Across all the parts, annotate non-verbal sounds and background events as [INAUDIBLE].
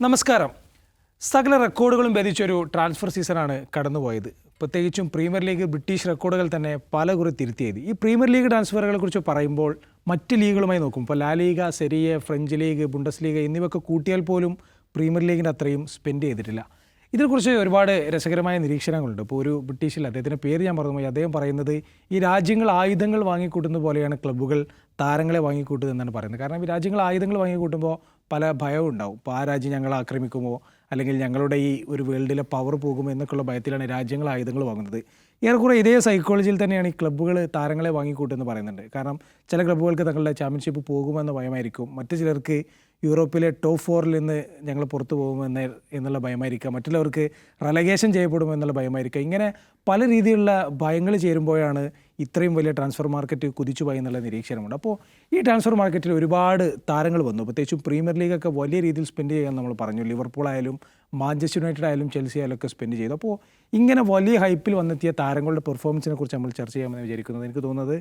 നമസ്കാരം. സകല റെക്കോർഡുകളും ഭേദിച്ചൊരു ട്രാൻസ്ഫർ സീസണാണ് കടന്നുപോയത്. പ്രത്യേകിച്ചും പ്രീമിയർ ലീഗ് ബ്രിട്ടീഷ് റെക്കോർഡുകൾ തന്നെ പല കുറി തിരുത്തിയത്. ഈ പ്രീമിയർ ലീഗ് ട്രാൻസ്ഫറുകളെ കുറിച്ച് പറയുമ്പോൾ മറ്റ് ലീഗുകളുമായി നോക്കും. ഇപ്പോൾ La Liga Serie French league Bundesliga എന്നിവയൊക്കെ കൂട്ടിയാൽ പോലും പ്രീമിയർ ലീഗിന്റെ അത്രയും സ്പെൻഡ് ചെയ്തിട്ടില്ല. ഇതിനെക്കുറിച്ച് ഒരുപാട് രസകരമായ നിരീക്ഷണങ്ങളുണ്ട്. ഇപ്പോൾ ഒരു ബ്രിട്ടീഷിൽ അദ്ദേഹത്തിന്റെ പേര് ഞാൻ പറഞ്ഞു മറന്നുപോയി. അദ്ദേഹം പറയുന്നത് ഈ രാജ്യങ്ങൾ ആയുധങ്ങൾ വാങ്ങിക്കൂട്ടുന്ന പോലെയാണ് ക്ലബ്ബുകൾ താരങ്ങളെ വാങ്ങിക്കൂട്ടുന്നത് എന്നാണ് പറയുന്നത്. കാരണം ഈ രാജ്യങ്ങൾ ആയുധങ്ങൾ വാങ്ങിക്കൂട്ടുമ്പോൾ പല ഭയവും ഉണ്ടാവും. ഇപ്പോൾ ആ രാജ്യം ഞങ്ങളെ ആക്രമിക്കുമോ? അല്ലെങ്കിൽ ഞങ്ങളുടെ ഈ ഒരു വേൾഡിലെ പവർ പോകുമോ എന്നൊക്കെയുള്ള ഭയത്തിലാണ് രാജ്യങ്ങൾ ആയുധങ്ങൾ വാങ്ങുന്നത്. ഏറെക്കുറെ ഇതേ സൈക്കോളജിയിൽ തന്നെയാണ് ഈ ക്ലബ്ബുകൾ താരങ്ങളെ വാങ്ങിക്കൂട്ടെന്ന് പറയുന്നുണ്ട്. കാരണം ചില ക്ലബ്ബുകൾക്ക് തങ്ങളുടെ ചാമ്പ്യൻഷിപ്പ് പോകുമെന്ന ഭയമായിരിക്കും. മറ്റു ചിലർക്ക് യൂറോപ്പിലെ ടോപ്പ് ഫോറിൽ നിന്ന് ഞങ്ങൾ പുറത്തു പോകുമെന്ന് എന്നുള്ള ഭയമായിരിക്കാം. മറ്റുള്ളവർക്ക് റെലഗേഷൻ ചെയ്യപ്പെടുമെന്നുള്ള ഭയമായിരിക്കാം. ഇങ്ങനെ പല രീതിയിലുള്ള ഭയങ്ങൾ ചേരുമ്പോഴാണ് ഇത്രയും വലിയ ട്രാൻസ്ഫർ മാർക്കറ്റ് കുതിച്ചു പോയി എന്നുള്ള നിരീക്ഷണമുണ്ട്. അപ്പോൾ ഈ ട്രാൻസ്ഫർ മാർക്കറ്റിൽ ഒരുപാട് താരങ്ങൾ വന്നു. പ്രത്യേകിച്ചും പ്രീമിയർ ലീഗൊക്കെ വലിയ രീതിയിൽ സ്പെൻഡ് ചെയ്യാൻ നമ്മൾ പറഞ്ഞു. ലിവർപൂൾ ആയാലും മാഞ്ചസ്റ്റർ യുണൈറ്റഡ് ആയാലും ചെൽസി ആയാലും ഒക്കെ സ്പെൻഡ് ചെയ്തു. അപ്പോൾ ഇങ്ങനെ വലിയ ഹൈപ്പിൽ വന്നെത്തിയ താരങ്ങളുടെ പെർഫോമൻസിനെ കുറിച്ച് നമ്മൾ ചർച്ച ചെയ്യാമെന്ന് വിചാരിക്കുന്നത് എനിക്ക് തോന്നുന്നത്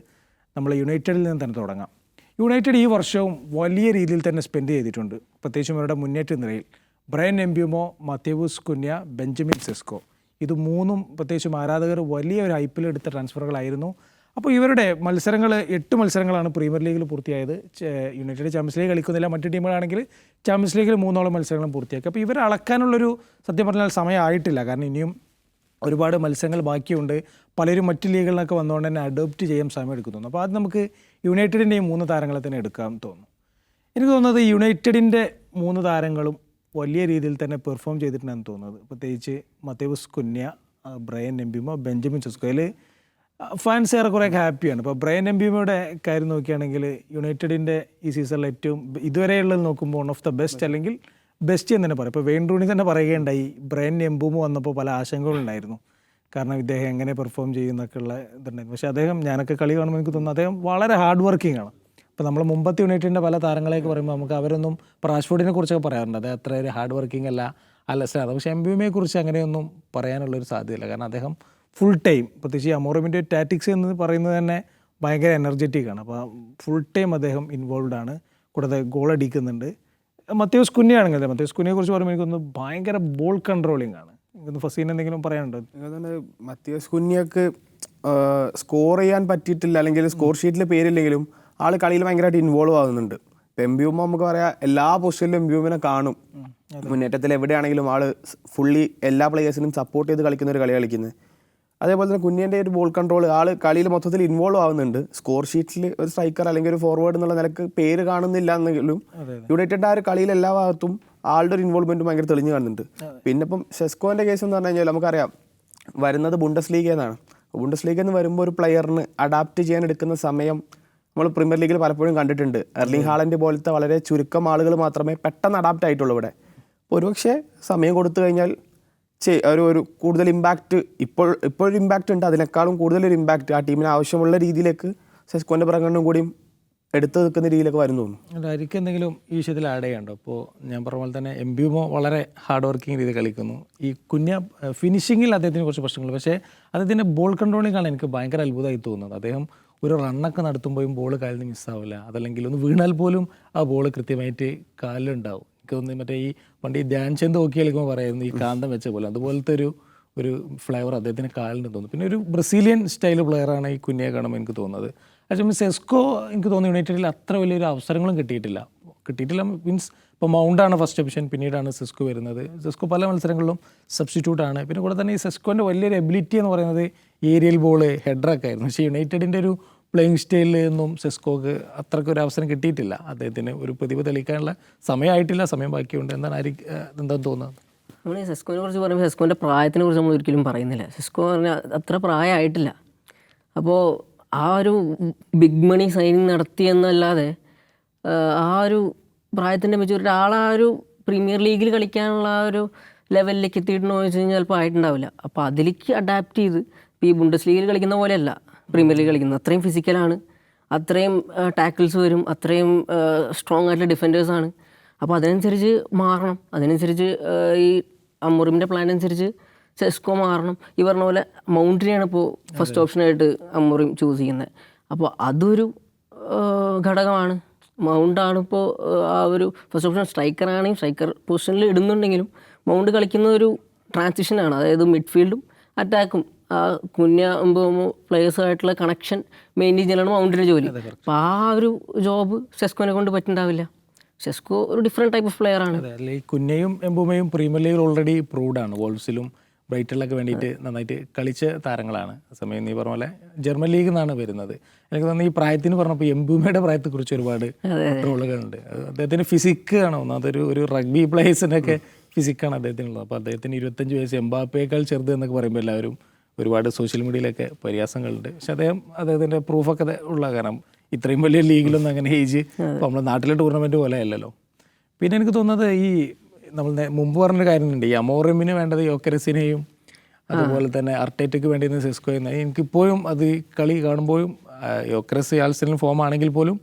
നമ്മൾ യുണൈറ്റഡിൽ നിന്ന് തന്നെ തുടങ്ങാം. യുണൈറ്റഡ് ഈ വർഷവും വലിയ രീതിയിൽ തന്നെ സ്പെൻഡ് ചെയ്തിട്ടുണ്ട്. പ്രത്യേകിച്ചും അവരുടെ മുന്നേറ്റ നിരയിൽ. Bryan Mbeumo Matheus Cunha Benjamin Sesko ഇത് മൂന്നും പ്രത്യേകിച്ചും ആരാധകർ വലിയ ഒരു ഐ പി എൽ എടുത്ത ട്രാൻസ്ഫറുകളായിരുന്നു അപ്പോൾ ഇവരുടെ മത്സരങ്ങൾ എട്ട് മത്സരങ്ങളാണ് പ്രീമിയർ ലീഗിൽ പൂർത്തിയായത്. യുണൈറ്റഡ് ചാമ്പ്യൻസ് ലീഗ് കളിക്കുന്നില്ല. മറ്റു ടീമുകളാണെങ്കിൽ ചാമ്പ്യൻസ് ലീഗിൽ മൂന്നോളം മത്സരങ്ങളും പൂർത്തിയാക്കി. അപ്പോൾ ഇവരെ അളക്കാനുള്ളൊരു സത്യം പറഞ്ഞാൽ സമയമായിട്ടില്ല. കാരണം ഇനിയും ഒരുപാട് മത്സരങ്ങൾ ബാക്കിയുണ്ട്. പലരും മറ്റ് ലീഗുകളിലൊക്കെ വന്നുകൊണ്ട് തന്നെ അഡോപ്റ്റ് ചെയ്യാൻ സമയം എടുക്കുന്നു അപ്പോൾ അത് നമുക്ക് യുണൈറ്റഡിന്റെയും മൂന്ന് താരങ്ങളെ തന്നെ എടുക്കാൻ തോന്നുന്നു. എനിക്ക് തോന്നുന്നത് യുണൈറ്റഡിന്റെ മൂന്ന് താരങ്ങളും വലിയ രീതിയിൽ തന്നെ പെർഫോം ചെയ്തിട്ടുണ്ടെന്ന് തോന്നുന്നത്. പ്രത്യേകിച്ച് മത്തേവസ് കുന്യ ബ്രയൻ എംബിമോ ബെഞ്ചമിൻ ചെസ്കോ. അതിൽ ഫാൻസ് ഏറെക്കുറെ ഹാപ്പിയാണ്. ഇപ്പോൾ ബ്രയൻ എംബിമയുടെ കാര്യം നോക്കുകയാണെങ്കിൽ യുണൈറ്റഡിന്റെ ഈ സീസണിൽ ഏറ്റവും ഇതുവരെയുള്ളത് നോക്കുമ്പോൾ വൺ ഓഫ് ദ ബെസ്റ്റ് അല്ലെങ്കിൽ ബെസ്റ്റ് എന്ന് തന്നെ പറയാം. ഇപ്പോൾ വെയിൻ റൂണി തന്നെ പറയുകയുണ്ടായി ബ്രയൻ എംബൂമോ വന്നപ്പോൾ പല ആശങ്കകളുണ്ടായിരുന്നു കാരണം ഇദ്ദേഹം എങ്ങനെ പെർഫോം ചെയ്യുന്നൊക്കെ ഉള്ള ഇതുണ്ടായിരുന്നു. പക്ഷേ അദ്ദേഹം ഞാനൊക്കെ കളി കാണുമ്പോൾ എനിക്ക് തോന്നുന്നു അദ്ദേഹം വളരെ ഹാർഡ് വർക്കിംഗ് ആണ്. ഇപ്പോൾ നമ്മൾ മുമ്പത്തെ യുണൈറ്റഡിന്റെ പല താരങ്ങളെയൊക്കെ പറയുമ്പോൾ നമുക്ക് അവരൊന്നും ഇപ്പോൾ റാഷ്ഫോർഡിനെ കുറിച്ചൊക്കെ പറയാറുണ്ട്. അത് അത്ര ഒരു ഹാർഡ് വർക്കിംഗ് അല്ല അല്ല സാർ പക്ഷേ എം ബി എമ്മയെ കുറിച്ച് അങ്ങനെയൊന്നും പറയാനുള്ളൊരു സാധ്യതയില്ല. കാരണം അദ്ദേഹം ഫുൾ ടൈം പ്രത്യേകിച്ച് അമോറമിന്റെ ടാറ്റിക്സ് എന്ന് പറയുന്നത് തന്നെ ഭയങ്കര എനർജറ്റിക് ആണ്. അപ്പോൾ ഫുൾ ടൈം അദ്ദേഹം ഇൻവോൾവ് ആണ്. കൂടാതെ ഗോൾ അടിക്കുന്നുണ്ട്. മത്യോസ് കുഞ്ഞാണെങ്കിൽ മത്യോസ് കുഞ്ഞിയെ കുറിച്ച് പറയുമ്പോൾ എനിക്കൊന്ന് ഭയങ്കര ബോൾ കൺട്രോളിംഗ് ആണ്. എനിക്കൊന്ന് ഫസീൻ എന്തെങ്കിലും പറയാനുണ്ടോ? മത്യാസ് കുഞ്ഞിയൊക്കെ സ്കോർ ചെയ്യാൻ പറ്റിയിട്ടില്ല അല്ലെങ്കിൽ സ്കോർ ഷീറ്റിൽ പേരില്ലെങ്കിലും ആൾ കളിയിൽ ഭയങ്കരമായിട്ട് ഇൻവോൾവ് ആവുന്നുണ്ട്. ഇപ്പം എംബ്യൂമ നമുക്ക് പറയാം എല്ലാ പൊസിഷനിലും എംബ്യൂമിനെ കാണും. മുന്നേറ്റത്തിൽ എവിടെയാണെങ്കിലും ആൾ ഫുള്ളി എല്ലാ പ്ലേയേഴ്സിനും സപ്പോർട്ട് ചെയ്ത് കളിക്കുന്ന ഒരു കളി കളിക്കുന്നത് അതേപോലെ തന്നെ കുഞ്ഞിന്റെ ഒരു ബോൾ കൺട്രോൾ ആൾ കളിയിൽ മൊത്തത്തിൽ ഇൻവോൾവ് ആവുന്നുണ്ട്. സ്കോർ ഷീറ്റിൽ ഒരു സ്ട്രൈക്കർ അല്ലെങ്കിൽ ഒരു ഫോർവേഡ് എന്നുള്ള നിലയ്ക്ക് പേര് കാണുന്നില്ല എന്നെങ്കിലും യുണൈറ്റഡ് ആ ഒരു കളിയിൽ എല്ലാ ഭാഗത്തും ആളുടെ ഒരു ഇൻവോൾവ്മെന്റ് ഭയങ്കര തെളിഞ്ഞു കാണുന്നുണ്ട്. പിന്നെ ഇപ്പം ഷെസ്കോന്റെ കേസ് എന്ന് പറഞ്ഞു കഴിഞ്ഞാൽ നമുക്കറിയാം വരുന്നത് ബുണ്ടസ് ലീഗ് എന്നാണ് ബുണ്ടസ് ലീഗ് എന്ന് വരുമ്പോൾ ഒരു പ്ലെയറിന് അഡാപ്റ്റ് ചെയ്യാൻ എടുക്കുന്ന സമയം നമ്മൾ പ്രീമിയർ ലീഗിൽ പലപ്പോഴും കണ്ടിട്ടുണ്ട്. എർലിംഗ് ഹാളന്റെ പോലത്തെ വളരെ ചുരുക്കം ആളുകൾ മാത്രമേ പെട്ടെന്ന് അഡാപ്റ്റ് ആയിട്ടുള്ളൂ ഇവിടെ. ഒരുപക്ഷെ സമയം കൊടുത്തു കഴിഞ്ഞാൽ ചേ ഒരു ഒരു കൂടുതൽ ഇമ്പാക്റ്റ് ഇപ്പോൾ ഇപ്പോഴൊരു ഇമ്പാക്റ്റ് ഉണ്ട്. അതിനേക്കാളും കൂടുതൽ ഒരു ഇമ്പാക്റ്റ് ആ ടീമിന് ആവശ്യമുള്ള രീതിയിലേക്ക് സെസ്കോന്റെ പ്രകടനം കൂടിയും എടുത്തു നിൽക്കുന്ന രീതിയിലൊക്കെ വരും തോന്നുന്നു. അല്ല എനിക്ക് എന്തെങ്കിലും ഈ വിഷയത്തിൽ ആഡ് ചെയ്യാണ്ടോ അപ്പോൾ ഞാൻ പറഞ്ഞ പോലെ തന്നെ എം ബിയുമോ വളരെ ഹാർഡ് വർക്കിംഗ് രീതി കളിക്കുന്നു. ഈ കുഞ്ഞ ഫിനിഷിങ്ങിൽ അദ്ദേഹത്തിന് കുറച്ച് പ്രശ്നങ്ങൾ പക്ഷേ അദ്ദേഹത്തിന്റെ ബോൾ കൺട്രോളിംഗാണ് എനിക്ക് ഭയങ്കര അത്ഭുതമായി തോന്നുന്നത്. അദ്ദേഹം ഒരു റണ്ണൊക്കെ നടത്തുമ്പോഴും ബോൾ കാലിൽ മിസ്സാവില്ല അതല്ലെങ്കിൽ ഒന്ന് വീണാൽ പോലും ആ ബോൾ കൃത്യമായിട്ട് കാലിലുണ്ടാവും. എനിക്ക് തോന്നുന്നു മറ്റേ ഈ പണ്ട് ഈ ധ്യാൻ ചെന്ത് നോക്കി കളിക്കുമ്പോൾ പറയുന്നു ഈ കാന്തം വെച്ച പോലെ. അതുപോലത്തെ ഒരു ഒരു ഫ്ലേവർ അദ്ദേഹത്തിന് കാലിന് തോന്നുന്നു. പിന്നെ ഒരു ബ്രസീലിയൻ സ്റ്റൈൽ പ്ലെയറാണ് ഈ കുഞ്ഞിയെ കാണുമ്പോൾ എനിക്ക് തോന്നുന്നത്. പക്ഷേ സെസ്കോ എനിക്ക് തോന്നുന്നു യുണൈറ്റഡിൽ അത്ര വലിയൊരു അവസരങ്ങളും കിട്ടിയിട്ടില്ല. കിട്ടിയിട്ടില്ല മീൻസ് ഇപ്പോൾ മൗണ്ടാണ് ഫസ്റ്റ് ഓപ്ഷൻ പിന്നീടാണ് സെസ്കു വരുന്നത്. സെസ്കു പല മത്സരങ്ങളിലും സബ്സ്റ്റിറ്റ്യൂട്ട് ആണ്. പിന്നെ കൂടെ തന്നെ ഈ സെസ്കോന്റെ വലിയൊരു എബിലിറ്റി എന്ന് പറയുന്നത് ഏരിയൽ ബോൾ ഹെഡറൊക്കെ ആയിരുന്നു. പക്ഷേ യുണൈറ്റഡിന്റെ ഒരു പ്ലേയിങ് സ്റ്റൈലിൽ നിന്നും സെസ്കോക്ക് അത്രയ്ക്ക് ഒരു അവസരം കിട്ടിയിട്ടില്ല. അദ്ദേഹത്തിന് ഒരു പ്രതിഭ തെളിയിക്കാനുള്ള സമയമായിട്ടില്ല സമയം ബാക്കിയുണ്ട്. എന്താണ് ആയിരിക്കും എന്താണെന്ന് തോന്നുന്നത്? നമ്മൾ ഈ സെസ്കോനെ കുറിച്ച് പറയുമ്പോൾ സെസ്കോന്റെ പ്രായത്തിനെ കുറിച്ച് നമ്മൾ ഒരിക്കലും പറയുന്നില്ല. സെസ്കോ പറഞ്ഞാൽ അത്ര പ്രായമായിട്ടില്ല. അപ്പോൾ ആ ഒരു ബിഗ് മണി സൈനിങ് നടത്തിയെന്നല്ലാതെ ആ ഒരു പ്രായത്തിന്റെ മെച്ചൂരിറ്റി ആ ഒരു പ്രീമിയർ ലീഗിൽ കളിക്കാനുള്ള ആ ഒരു ലെവലിലേക്ക് എത്തിയിട്ടുണ്ടോ എന്ന് വെച്ച് കഴിഞ്ഞാൽ ചിലപ്പോൾ ആയിട്ടുണ്ടാവില്ല. അപ്പോൾ അതിലേക്ക് അഡാപ്റ്റ് ചെയ്ത് ഇപ്പോൾ ഈ ബുണ്ടസ് ലീഗിൽ കളിക്കുന്ന പോലെയല്ല. പ്രീമിയർ ലീഗ് കളിക്കുന്നത്. അത്രയും ഫിസിക്കലാണ് അത്രയും ടാക്കിൾസ് വരും. അത്രയും സ്ട്രോങ് ആയിട്ടുള്ള ഡിഫൻഡേഴ്സാണ് അപ്പോൾ അതിനനുസരിച്ച് മാറണം. അതിനനുസരിച്ച് ഈ അമ്മുറിമിന്റെ പ്ലാൻ അനുസരിച്ച് സെസ്കോ മാറണം. ഈ പറഞ്ഞ പോലെ മൗണ്ടിനെയാണ് ഇപ്പോൾ ഫസ്റ്റ് ഓപ്ഷനായിട്ട് അമ്മുറിം ചൂസ് ചെയ്യുന്നത്. അപ്പോൾ അതൊരു ഘടകമാണ്. മൗണ്ടാണ് ഇപ്പോൾ ആ ഒരു ഫസ്റ്റ് ഓപ്ഷൻ സ്ട്രൈക്കർ ആണെങ്കിൽ സ്ട്രൈക്കർ പൊസിഷനിൽ ഇടുന്നുണ്ടെങ്കിലും മൗണ്ട് കളിക്കുന്ന ഒരു ട്രാൻസിഷനാണ് അതായത് മിഡ്ഫീൽഡും അറ്റാക്കും ആ കുഞ്ഞാകുമ്പോൾ പ്ലേയേഴ്സുമായിട്ടുള്ള കണക്ഷൻ മെയിന്റെയിൻ ചെയ്യലാണ് മൗണ്ടിന്റെ ജോലി. അപ്പോൾ ആ ഒരു ജോബ് സെസ്കോനെ കൊണ്ട് പറ്റുന്നുണ്ടാവില്ല. സെസ്കോ ഒരു ഡിഫറെന്റ് ടൈപ്പ് ഓഫ് പ്ലെയർ ആണ്. കുഞ്ഞയും എംബുമയും പ്രീമിയർ ലീഗിൽ ഓൾറെഡി പ്രൂവ്ഡ് ആണ്. വോൾസിലും ബ്രൈറ്റണിലൊക്കെ വേണ്ടിയിട്ട് നന്നായിട്ട് കളിച്ച താരങ്ങളാണ്. സമയം നീ പറഞ്ഞ പോലെ ജർമ്മൻ ലീഗിൽ നിന്നാണ് വരുന്നത്. എനിക്ക് തോന്നുന്നു ഈ പ്രായത്തിന് പറഞ്ഞപ്പോൾ എംബുമയുടെ പ്രായത്തെക്കുറിച്ച് ഒരുപാട് റോളുകളുണ്ട്. അദ്ദേഹത്തിന് ഫിസിക്ക് ആണ് ഒന്നാമത് ഒരു ഒരു റഗ്ബി പ്ലേയേഴ്സിനൊക്കെ ഫിസിക്കാണ് അദ്ദേഹത്തിനുള്ളത്. അപ്പോൾ അദ്ദേഹത്തിന് ഇരുപത്തഞ്ച് വയസ്സ് എംബാപ്പയേക്കാൾ ചെറുത് എന്നൊക്കെ പറയുമ്പോൾ എല്ലാവരും ഒരുപാട് സോഷ്യൽ മീഡിയയിലൊക്കെ പരിഹാസങ്ങളുണ്ട്. പക്ഷെ അദ്ദേഹം അദ്ദേഹത്തിന്റെ പ്രൂഫൊക്കെ ഉള്ള കാരണം ഇത്രയും വലിയ ലീഗിലൊന്നും അങ്ങനെ ഏജ് നമ്മൾ നമ്മുടെ നാട്ടിലെ ടൂർണമെന്റ് പോലെ അല്ലല്ലോ. പിന്നെ എനിക്ക് തോന്നുന്നത് ഈ നമ്മൾ മുമ്പ് പറഞ്ഞൊരു കാര്യമുണ്ട്. ഈ അമോറിമിന് വേണ്ടത് യോക്കരസിനെയും അതുപോലെ തന്നെ അർട്ടേറ്റയ്ക്ക് വേണ്ടിയിരുന്ന സെസ്കോയും എന്ന എനിക്കിപ്പോഴും അത് കളി കാണുമ്പോഴും യോക്രസ് യാൽസിലും ഫോം ആണെങ്കിൽ പോലും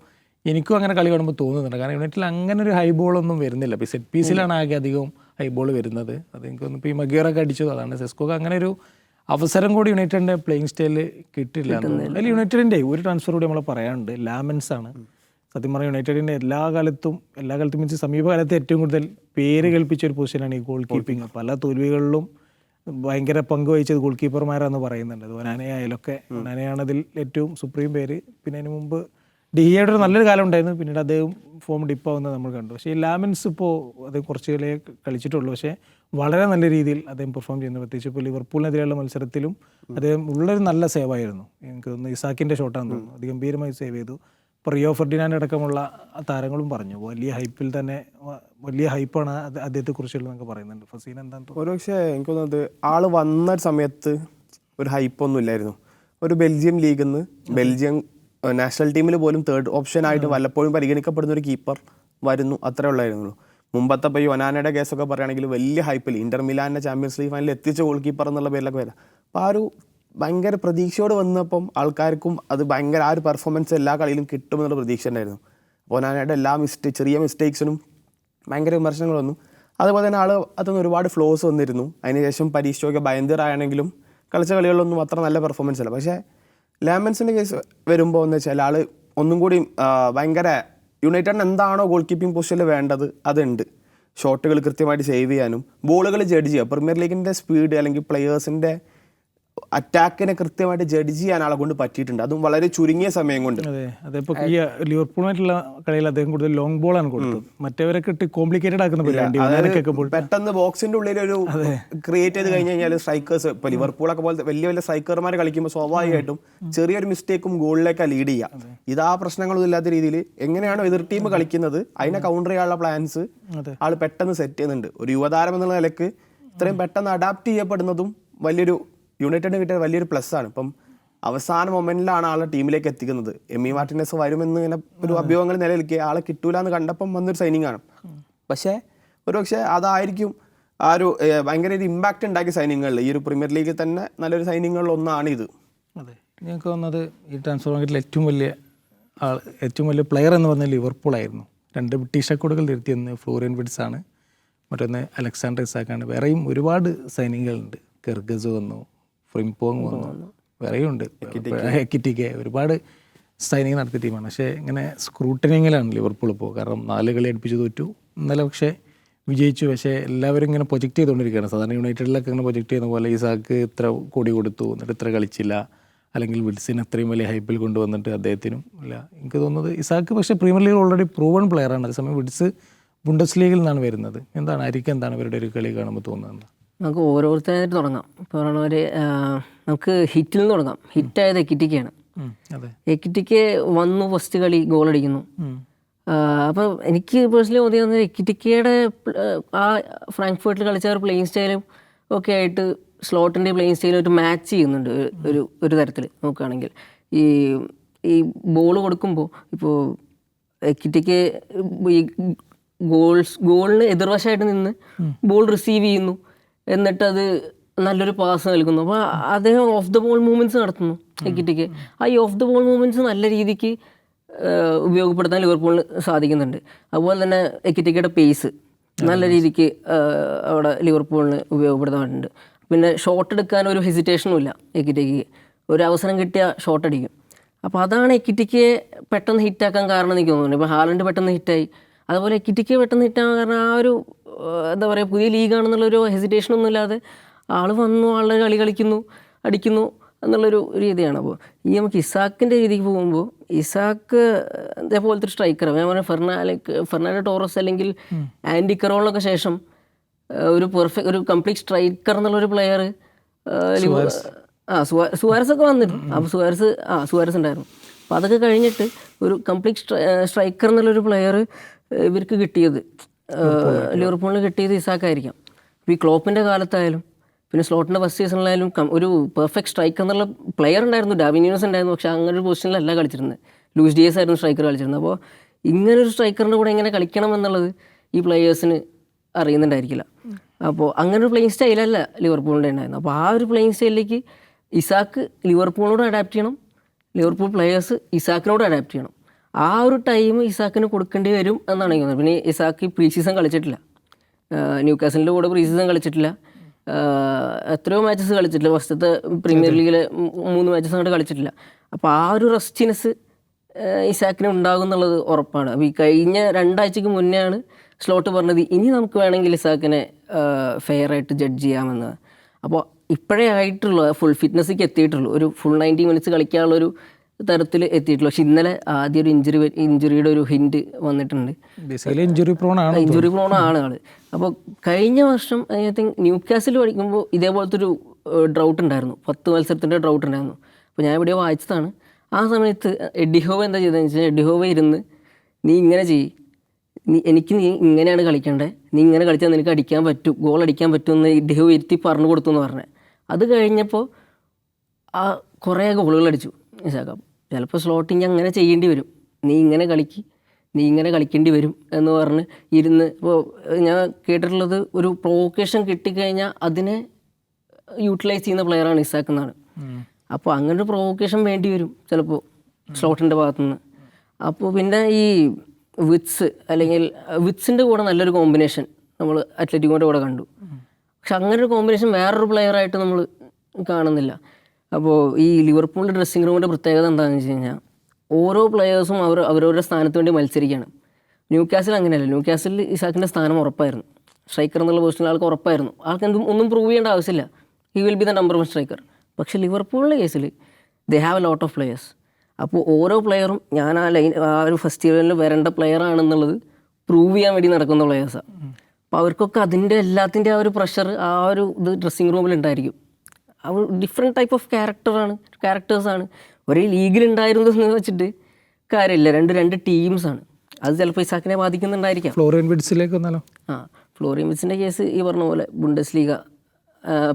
എനിക്കും അങ്ങനെ കളി കാണുമ്പോൾ തോന്നുന്നുണ്ട്. കാരണം യുണൈറ്റിൽ അങ്ങനെ ഒരു ഹൈ ഒന്നും വരുന്നില്ല. ഇപ്പോൾ സെറ്റ് പീസിലാണ് ആകെ അധികവും ഹൈ ബോൾ വരുന്നത്. അത് എനിക്ക് തോന്നുന്നു ഇപ്പോൾ ഈ മഗിയറൊക്കെ അടിച്ചത് അതാണ്. സെസ്കോക്ക് അങ്ങനെ ഒരു അവസരം കൂടി യുണൈറ്റഡിന്റെ പ്ലേയിങ് സ്റ്റൈലിൽ കിട്ടില്ല. അതിൽ യുണൈറ്റഡിന്റെ ഒരു ട്രാൻസ്ഫർ കൂടി നമ്മൾ പറയാനുണ്ട്. ലാമൻസ് ആണ്. സത്യം പറഞ്ഞാൽ യുണൈറ്റഡിന്റെ എല്ലാ കാലത്തും എല്ലാ കാലത്തും മീൻസ് സമീപകാലത്ത് ഏറ്റവും കൂടുതൽ പേര് കേൾപ്പിച്ച ഒരു പൊസിഷനാണ് ഈ ഗോൾ കീപ്പിംഗ് പല തോൽവികളിലും ഭയങ്കര പങ്ക് വഹിച്ചത് ഗോൾ കീപ്പർമാരാണെന്ന് പറയുന്നുണ്ട്. അത് ഒനാനെ ആയാലൊക്കെ. ഒനാനയാണ് അതിൽ ഏറ്റവും സുപ്രീം പേര്. പിന്നെ അതിന് മുമ്പ് ഡിഹിയുടെ ഒരു നല്ലൊരു കാലം ഉണ്ടായിരുന്നു. പിന്നീട് അദ്ദേഹം ഫോം ഡിപ്പ് ഡിപ്പാവുന്നത് നമ്മൾ കണ്ടു. പക്ഷേ ഈ ലാമൻസ് ഇപ്പോൾ അത് കുറച്ച് കളി കളിച്ചിട്ടുള്ളൂ. പക്ഷേ വളരെ നല്ല രീതിയിൽ അദ്ദേഹം പെർഫോം ചെയ്യുന്നു. പ്രത്യേകിച്ച് ഇപ്പോൾ ലിവർപൂളിനെതിരെയുള്ള മത്സരത്തിലും അദ്ദേഹം ഉള്ളൊരു നല്ല സേവായിരുന്നു എനിക്ക് തോന്നുന്നു ഇസാക്കിന്റെ ഷോട്ടാണെന്ന് തോന്നുന്നു. അത് ഗംഭീരമായി സേവ് ചെയ്തു. ഇപ്പോൾ റിയോ ഫെർഡിനാൻഡ് അടക്കമുള്ള താരങ്ങളും പറഞ്ഞു. വലിയ ഹൈപ്പിൽ തന്നെ വലിയ ഹൈപ്പാണ് അദ്ദേഹത്തെക്കുറിച്ചുള്ള എന്നൊക്കെ പറയുന്നുണ്ട്. ഫസീൻ എന്താ ഒരു പക്ഷേ എനിക്ക് തോന്നുന്നത് ആൾ വന്ന സമയത്ത് ഒരു ഹൈപ്പൊന്നും ഇല്ലായിരുന്നു. ഒരു ബെൽജിയം ലീഗിൽ നിന്ന് ബെൽജിയം നാഷണൽ ടീമിൽ പോലും തേർഡ് ഓപ്ഷൻ ആയിട്ട് വല്ലപ്പോഴും പരിഗണിക്കപ്പെടുന്ന ഒരു കീപ്പർ വരുന്നു. അത്രേ ഉള്ളായിരുന്നു മുമ്പത്തെ ഇപ്പോൾ ഒനാനയുടെ കേസൊക്കെ പറയുകയാണെങ്കിൽ വലിയ ഹൈപ്പിൽ ഇന്റർ മിലാനെ ചാമ്പ്യൻസ് ലീഗ് ഫൈനലിൽ എത്തിച്ച ഗോൾ കീപ്പർ എന്നുള്ള പേരിലൊക്കെ വരാം. അപ്പോൾ ആ ഒരു ഭയങ്കര പ്രതീക്ഷയോട് വന്നപ്പം ആൾക്കാർക്കും അത് ഭയങ്കര ആ ഒരു പെർഫോമൻസ് എല്ലാ കളിയിലും കിട്ടുമെന്നുള്ള പ്രതീക്ഷ ഉണ്ടായിരുന്നു അപ്പോൾ ഞാനായിട്ട് എല്ലാ മിസ്റ്റേക്ക് ചെറിയ മിസ്റ്റേക്സിനും ഭയങ്കര വിമർശനങ്ങൾ വന്നു. അതുപോലെ തന്നെ ആൾ അതൊന്നും ഒരുപാട് ഫ്ലോസ് വന്നിരുന്നു. അതിനുശേഷം പരീക്ഷയൊക്കെ ഭയങ്കരാണെങ്കിലും കളിച്ച കളികളിലൊന്നും അത്ര നല്ല പെർഫോമൻസ് അല്ല. പക്ഷേ ലാമൻസിന്റെ കേസ് വരുമ്പോൾ എന്ന് വെച്ചാൽ ആൾ ഒന്നും കൂടി ഭയങ്കര യുണൈറ്റഡിന് എന്താണോ ഗോൾ കീപ്പിംഗ് പൊസിഷനിൽ വേണ്ടത് അതുണ്ട്. ഷോട്ടുകൾ കൃത്യമായിട്ട് സേവ് ചെയ്യാനും ബോളുകൾ ജഡ്ജ് ചെയ്യുക. പ്രീമിയർ ലീഗിന്റെ സ്പീഡ് അല്ലെങ്കിൽ പ്ലെയേഴ്സിന്റെ അറ്റാക്കിനെ കൃത്യമായിട്ട് ജഡ്ജ് ചെയ്യാൻ ആളെ കൊണ്ട് പറ്റിയിട്ടുണ്ട്. അതും വളരെ ചുരുങ്ങിയ സമയം കൊണ്ട്. അതെ അതിപ്പോൾ ഈ ലിവർപൂളുമായിട്ടുള്ള കളിയിൽ അദ്ദേഹം കൂടുതൽ ലോങ് ബോളാണ് കൊടുത്തത്. മറ്റവരൊക്കെ ഇട്ട് കോംപ്ലിക്കേറ്റഡ് ആക്കുന്ന പരിപാടി. ബോൾ പെട്ടെന്ന് ബോക്സിന്റെ ഉള്ളിൽ ഒരു ക്രിയേറ്റ് ചെയ്ത് കഴിഞ്ഞ് കഴിഞ്ഞാൽ സ്ട്രൈക്കേഴ്സ് ഇപ്പൊ ലിവർപൂളൊക്കെ പോലത്തെ വലിയ വലിയ സ്ട്രൈക്കർമാരെ കളിക്കുമ്പോൾ സ്വാഭാവികമായിട്ടും ചെറിയൊരു മിസ്റ്റേക്കും ഗോളിലേക്ക് ലീഡ് ചെയ്യുക. ഇതാ പ്രശ്നങ്ങളൊന്നും ഇല്ലാത്ത രീതിയിൽ എങ്ങനെയാണോ എതിർ ടീം കളിക്കുന്നത് അതിനെ കൗണ്ടർ ചെയ്യാനുള്ള പ്ലാൻസ്. ആൾ പെട്ടെന്ന് സെറ്റ് ചെയ്യുന്നുണ്ട്. ഒരു യുവതാരം എന്നുള്ള നിലയ്ക്ക് ഇത്രയും പെട്ടെന്ന് അഡാപ്റ്റ് ചെയ്യപ്പെടുന്നതും വലിയൊരു യുണൈറ്റഡിന് കിട്ടിയ വലിയൊരു പ്ലസ് ആണ്. ഇപ്പം അവസാന മൊമെന്റിലാണ് ആളെ ടീമിലേക്ക് എത്തിക്കുന്നത്. എം ഇ മാർട്ടിനസ് വരുമെന്ന് ഇങ്ങനെ ഒരു അഭ്യൂഹങ്ങൾ നിലനിൽക്കുക ആളെ കിട്ടൂല എന്ന് കണ്ടപ്പം വന്നൊരു സൈനിങ് ആണ്. പക്ഷേ ഒരുപക്ഷെ അതായിരിക്കും ആ ഒരു ഭയങ്കര ഒരു ഇമ്പാക്റ്റ് ഉണ്ടാക്കിയ സൈനിങ്ങളിൽ ഈ ഒരു പ്രീമിയർ ലീഗിൽ തന്നെ നല്ലൊരു സൈനിങ്ങുകളിൽ ഒന്നാണ് ഇത്. അതെ. ഞങ്ങൾക്ക് തോന്നുന്നത് ഈ ട്രാൻസ്ഫർ മാർക്കറ്റിൽ ഏറ്റവും വലിയ ആൾ ഏറ്റവും വലിയ പ്ലെയർ എന്ന് പറഞ്ഞാൽ ലിവർപൂൾ ആയിരുന്നു. രണ്ട് ബ്രിട്ടീഷ് റെക്കോർഡുകൾ തിരുത്തിയൊന്ന് ഫ്ലോറിയൻ വിഡ്സ് ആണ്. മറ്റൊന്ന് അലക്സാണ്ടർ ഇസാക്കാണ്. വേറെയും ഒരുപാട് സൈനികളുണ്ട് കെർഗസ് വന്നു. ഫ്രിംപോങ് വന്നു. വേറെയുണ്ട്. എക്കിറ്റിക്ക് [LAUGHS] ഒരുപാട് സൈനിങ് നടത്തിയ ടീമാണ്. പക്ഷേ ഇങ്ങനെ സ്ക്രൂട്ടനിങ്ങിലാണ് ലിവർപൂൾ ഇപ്പോൾ. കാരണം നാല് കളി അടുപ്പിച്ച് തോറ്റു. ഇന്നലെ പക്ഷേ വിജയിച്ചു. പക്ഷേ എല്ലാവരും ഇങ്ങനെ പ്രൊജക്റ്റ് ചെയ്തുകൊണ്ടിരിക്കുകയാണ്. സാധാരണ യുണൈറ്റഡിലൊക്കെ ഇങ്ങനെ പ്രൊജക്റ്റ് ചെയ്യുന്ന പോലെ ഇസാക്ക് ഇത്ര കോടി കൊടുത്തു. എന്നിട്ട് ഇത്ര കളിച്ചില്ല. അല്ലെങ്കിൽ വിൽസിന് അത്രയും വലിയ ഹൈപ്പിൽ കൊണ്ടുവന്നിട്ട് അദ്ദേഹത്തിനും ഇല്ല. എനിക്ക് തോന്നുന്നത് ഇസാക്ക് പക്ഷേ പ്രീമിയർ ലീഗ് ഓൾറെഡി പ്രൂവൺ ആണ്. അതേസമയം വിഡ്സ് ബുണ്ടസ് ലീഗിൽ നിന്നാണ് വരുന്നത്. എന്താണ്? ആയിരിക്കും എന്താണ് ഇവരുടെ ഒരു കളി കാണുമ്പോൾ തോന്നുന്നത്? നമുക്ക് ഓരോരുത്തരായിട്ട് തുടങ്ങാം. ഇപ്പോൾ പറഞ്ഞ പോലെ നമുക്ക് ഹിറ്റിൽ നിന്ന് തുടങ്ങാം. ഹിറ്റായത് എക്കിറ്റിക്കാണ് എക്കിറ്റിക്ക് വന്നു ഫസ്റ്റ് കളി ഗോൾ അടിക്കുന്നു. അപ്പോൾ എനിക്ക് പേഴ്സണലി തോന്നിയത് എക്കിറ്റിക്കയുടെ ആ ഫ്രാങ്ക്ഫർട്ടിൽ കളിച്ച ഒരു പ്ലേയിങ് സ്റ്റൈലും ഒക്കെ ആയിട്ട് സ്ലോട്ടിന്റെ പ്ലേയിങ് സ്റ്റൈലും ഒരു മാച്ച് ചെയ്യുന്നുണ്ട് ഒരു- ഒരു ഒരു തരത്തിൽ നോക്കുകയാണെങ്കിൽ. ഈ ഈ ബോൾ കൊടുക്കുമ്പോൾ ഇപ്പോൾ എക്കിറ്റിക്ക് ഈ ഗോൾസ് ഗോളിന് എതിർവശമായിട്ട് നിന്ന് ബോൾ റിസീവ് ചെയ്യുന്നു. എന്നിട്ട് അത് നല്ലൊരു പാസ് നൽകുന്നു. അപ്പോൾ അദ്ദേഹം ഓഫ് ദ ബോൾ മൂവ്മെന്റ്സ് നടത്തുന്നു എക്കിറ്റിക്ക് ആ ഈ ഓഫ് ദ ബോൾ മൂവ്മെന്റ്സ് നല്ല രീതിക്ക് ഉപയോഗപ്പെടുത്താൻ ലിവർപൂളിന് സാധിക്കുന്നുണ്ട്. അതുപോലെ തന്നെ എക്കിറ്റിക്കയുടെ പേസ് നല്ല രീതിക്ക് അവിടെ ലിവർപൂളിന് ഉപയോഗപ്പെടുത്താറുണ്ട്. പിന്നെ ഷോട്ട് എടുക്കാൻ ഒരു ഹെസിറ്റേഷനും ഇല്ല എക്കിറ്റിക്ക് ഒരു അവസരം കിട്ടിയാൽ ഷോട്ട് അടിക്കും. അപ്പോൾ അതാണ് എക്കിറ്റിക്കയെ പെട്ടെന്ന് ഹിറ്റാക്കാൻ കാരണം എനിക്ക് തോന്നുന്നുണ്ട്. ഇപ്പോൾ ഹാലൻഡ് പെട്ടെന്ന് ഹിറ്റായി അതുപോലെ കിറ്റിക്ക് പെട്ടെന്ന് ഹിറ്റാകാൻ കാരണം ആ ഒരു എന്താ പറയുക പുതിയ ലീഗാണെന്നുള്ളൊരു ഹെസിറ്റേഷൻ ഒന്നും ഇല്ലാതെ ആൾ വന്നു ആളുടെ കളി കളിക്കുന്നു അടിക്കുന്നു എന്നുള്ളൊരു രീതിയാണ്. അപ്പോൾ ഈ നമുക്ക് ഇസാക്കിന്റെ രീതിക്ക് പോകുമ്പോൾ ഇസാക്ക് ഇതേപോലത്തെ ഒരു സ്ട്രൈക്കർ ഞാൻ പറഞ്ഞ ഫെർണാലെ ഫെർണാൻഡോ ടോറസ് അല്ലെങ്കിൽ ആൻഡി കറോളിനൊക്കെ ശേഷം ഒരു പെർഫെക്റ്റ് ഒരു കംപ്ലീറ്റ് സ്ട്രൈക്കർ എന്നുള്ളൊരു പ്ലെയർ ആ സുവാ സുവാരസ് ഒക്കെ വന്നിരുന്നു അപ്പോൾ സുവാരസ് ആ സുവാരസ് ഉണ്ടായിരുന്നു. അപ്പോൾ അതൊക്കെ കഴിഞ്ഞിട്ട് ഒരു കംപ്ലീറ്റ് സ്ട്രൈക്കർ എന്നുള്ളൊരു പ്ലെയർ ഇവർക്ക് കിട്ടിയത് ലിവർപൂളിന് കിട്ടിയത് ഇസാക്കായിരിക്കാം. ഇപ്പോൾ ഈ ക്ലോപ്പിന്റെ കാലത്തായാലും പിന്നെ സ്ലോട്ടിന്റെ ഫസ്റ്റ് സീസണിലായാലും ഒരു പെർഫെക്റ്റ് സ്ട്രൈക്ക് എന്നുള്ള പ്ലെയർ ഉണ്ടായിരുന്നു ഡാവിനിയോസ് ഉണ്ടായിരുന്നു പക്ഷേ അങ്ങനെ ഒരു പൊസിഷനിലല്ല കളിച്ചിരുന്നത്. ലൂസ് ഡിയസ് ആയിരുന്നു സ്ട്രൈക്കർ കളിച്ചിരുന്നത്. അപ്പോൾ ഇങ്ങനെ ഒരു സ്ട്രൈക്കറിന്റെ കൂടെ എങ്ങനെ കളിക്കണം എന്നുള്ളത് ഈ പ്ലെയേഴ്സിന് അറിയുന്നുണ്ടായിരിക്കില്ല. അപ്പോൾ അങ്ങനെ ഒരു പ്ലേയിങ് സ്റ്റൈലല്ല ലിവർപൂളിന്റെ ഉണ്ടായിരുന്നു അപ്പോൾ ആ ഒരു പ്ലേയിങ് സ്റ്റൈലിലേക്ക് ഇസാക്ക് ലിവർപൂളിനോട് അഡാപ്റ്റ് ചെയ്യണം ലിവർപൂൾ പ്ലെയേഴ്സ് ഇസാക്കിനോട് അഡാപ്റ്റ് ചെയ്യണം. ആ ഒരു ടൈം ഇസാക്കിന് കൊടുക്കേണ്ടി വരും എന്നാണ് എനിക്ക് തോന്നുന്നത്. പിന്നെ ഇസാക്ക് പ്രീ സീസൺ കളിച്ചിട്ടില്ല. ന്യൂ കാസലിന്റെ കൂടെ പ്രീ സീസൺ കളിച്ചിട്ടില്ല എത്രയോ മാച്ചസ് കളിച്ചിട്ടില്ല. ഫസ്റ്റത്തെ പ്രീമിയർ ലീഗിൽ മൂന്ന് മാച്ചസ് അങ്ങോട്ട് കളിച്ചിട്ടില്ല. അപ്പോൾ ആ ഒരു റെസ്റ്റിനെസ് ഇസാക്കിന് ഉണ്ടാകും എന്നുള്ളത് ഉറപ്പാണ്. അപ്പോൾ ഈ കഴിഞ്ഞ രണ്ടാഴ്ചക്ക് മുന്നെയാണ് സ്ലോട്ട് പറഞ്ഞത് ഇനി നമുക്ക് വേണമെങ്കിൽ ഇസാക്കിനെ ഫെയർ ആയിട്ട് ജഡ്ജ് ചെയ്യാമെന്ന്. അപ്പോൾ ഇപ്പോഴേ ആയിട്ടുള്ള ഫുൾ ഫിറ്റ്നസ്സിക്ക് എത്തിയിട്ടുള്ളൂ. ഒരു ഫുൾ നയന്റി മിനിറ്റ്സ് കളിക്കാനുള്ള ഒരു തരത്തിൽ എത്തിയിട്ടുള്ളൂ. പക്ഷെ ഇന്നലെ ആദ്യ ഒരു ഇഞ്ചുറി ഇഞ്ചുറിയുടെ ഒരു ഹിന്റ് വന്നിട്ടുണ്ട്. ഇഞ്ചുറി പ്രോൺ ആണ് ഇഞ്ചുറി പ്രോൺ ആണ് ആൾ അപ്പോൾ കഴിഞ്ഞ വർഷം ഐ തിങ്ക് ന്യൂ കാസിൽ പഠിക്കുമ്പോൾ ഇതേപോലത്തെ ഒരു ഡ്രൗട്ട് ഉണ്ടായിരുന്നു. പത്ത് മത്സരത്തിന്റെ ഡ്രൗട്ട് ഉണ്ടായിരുന്നു. അപ്പോൾ ഞാൻ എവിടെയോ വായിച്ചതാണ്. ആ സമയത്ത് എഡിഹോവ എന്താ ചെയ്തതെന്ന് വെച്ചാൽ എഡിഹോവ ഇരുന്ന് നീ ഇങ്ങനെ ചെയ്യ്. നീ എനിക്ക് നീ ഇങ്ങനെയാണ് കളിക്കേണ്ടത് നീ ഇങ്ങനെ കളിച്ചാൽ നിനക്ക് അടിക്കാൻ പറ്റും ഗോൾ അടിക്കാൻ പറ്റും എന്ന് എഡിഹോവ ഇരുത്തി പറഞ്ഞു കൊടുത്തു എന്ന് പറഞ്ഞത് അത് കഴിഞ്ഞപ്പോൾ ആ കുറേ ഗോളുകൾ അടിച്ചു. ഇസാക്ക ചിലപ്പോൾ സ്ലോട്ടിങ് അങ്ങനെ ചെയ്യേണ്ടി വരും. നീ ഇങ്ങനെ കളിക്ക് നീ ഇങ്ങനെ കളിക്കേണ്ടി വരും എന്ന് പറഞ്ഞ് ഇരുന്ന് ഇപ്പോൾ ഞാൻ കേട്ടിട്ടുള്ളത് ഒരു പ്രൊവോക്കേഷൻ കിട്ടിക്കഴിഞ്ഞാൽ അതിനെ യൂട്ടിലൈസ് ചെയ്യുന്ന പ്ലെയറാണ് ഇസാക്ക് എന്നാണ്. അപ്പോൾ അങ്ങനെ ഒരു പ്രൊവോക്കേഷൻ വേണ്ടി വരും ചിലപ്പോൾ സ്ലോട്ടിന്റെ ഭാഗത്തുനിന്ന്. അപ്പോൾ പിന്നെ ഈ വിറ്റ്സ് അല്ലെങ്കിൽ വിത്സിന്റെ കൂടെ നല്ലൊരു കോമ്പിനേഷൻ നമ്മൾ അത്ലറ്റിക്കോന്റെ കൂടെ കണ്ടു. പക്ഷെ അങ്ങനെ ഒരു കോമ്പിനേഷൻ വേറൊരു പ്ലെയറായിട്ട് നമ്മൾ കാണുന്നില്ല. അപ്പോൾ ഈ ലിവർപൂളിന്റെ ഡ്രസ്സിംഗ് റൂമിന്റെ പ്രത്യേകത എന്താണെന്ന് വെച്ച് കഴിഞ്ഞാൽ ഓരോ പ്ലെയേഴ്സും അവർ അവരവരുടെ സ്ഥാനത്ത് വേണ്ടി മത്സരിക്കുകയാണ് ന്യൂ ക്യാസിൽ അങ്ങനെയല്ല. ന്യൂ ക്യാസിൽ ഇസാക്കിന്റെ സ്ഥാനം ഉറപ്പായിരുന്നു. സ്ട്രൈക്കർ എന്നുള്ള പൊസിഷനിൽ ആൾക്ക് ഉറപ്പായിരുന്നു. ആൾക്ക് എന്തും ഒന്നും പ്രൂവ് ചെയ്യേണ്ട ആവശ്യമില്ല. He will be the number one striker പക്ഷേ ലിവർപൂളിന്റെ കേസിൽ they have a lot of players അപ്പോൾ ഓരോ പ്ലെയറും ഞാൻ ആ ലൈൻ ആ ഒരു ഫസ്റ്റ് ഇയറിൽ വരേണ്ട പ്ലെയർ ആണെന്നുള്ളത് പ്രൂവ് ചെയ്യാൻ വേണ്ടി നടക്കുന്ന പ്ലെയേഴ്സാണ് അപ്പോൾ അവർക്കൊക്കെ അതിന്റെ എല്ലാത്തിന്റെ ആ ഒരു പ്രഷർ ആ ഒരു ഇത് ഡ്രസ്സിങ് റൂമിൽ ഉണ്ടായിരിക്കും. ഡിഫറെന്റ് ടൈപ്പ് ഓഫ് ക്യാരക്ടറാണ് ക്യാരക്ടേഴ്സാണ് ഒരേ ലീഗിലുണ്ടായിരുന്നു എന്ന് വെച്ചിട്ട് കാര്യമില്ല രണ്ട് രണ്ട് ടീംസാണ് അത് ചിലപ്പോൾ ഇസാക്കിനെ ബാധിക്കുന്നുണ്ടായിരിക്കാം. ഫ്ലോറിയൻ ബിഡ്സിലേക്ക് വന്നാലോ? ആ ഫ്ലോറിയൻ ബിഡ്സിന്റെ കേസ് ഈ പറഞ്ഞ പോലെ ബുണ്ടസ് ലീഗ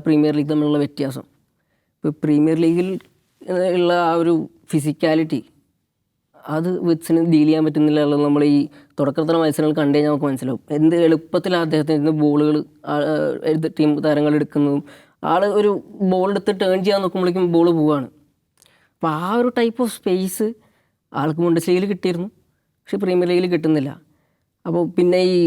പ്രീമിയർ ലീഗ് തമ്മിലുള്ള വ്യത്യാസം. ഇപ്പോൾ പ്രീമിയർ ലീഗിൽ ഉള്ള ആ ഒരു ഫിസിക്കാലിറ്റി അത് വിറ്റ്സിന് ഡീൽ ചെയ്യാൻ പറ്റുന്നില്ല എന്നുള്ളത് നമ്മൾ ഈ തുടക്കത്തിലെ മത്സരങ്ങൾ കണ്ടു കഴിഞ്ഞാൽ നമുക്ക് മനസ്സിലാവും. എന്ത് എളുപ്പത്തിൽ അദ്ദേഹത്തിന് ബോളുകൾ ടീം താരങ്ങൾ എടുക്കുന്നതും ആൾ ഒരു ബോൾ എടുത്ത് ടേൺ ചെയ്യാൻ നോക്കുമ്പോഴേക്കും ബോൾ പോവുകയാണ് അപ്പോൾ ആ ഒരു ടൈപ്പ് ഓഫ് സ്പേസ് ആൾക്ക് മുണ്ടസ് ലീഗിൽ കിട്ടിയിരുന്നു. പക്ഷെ പ്രീമിയർ ലീഗിൽ കിട്ടുന്നില്ല. അപ്പോൾ പിന്നെ ഈ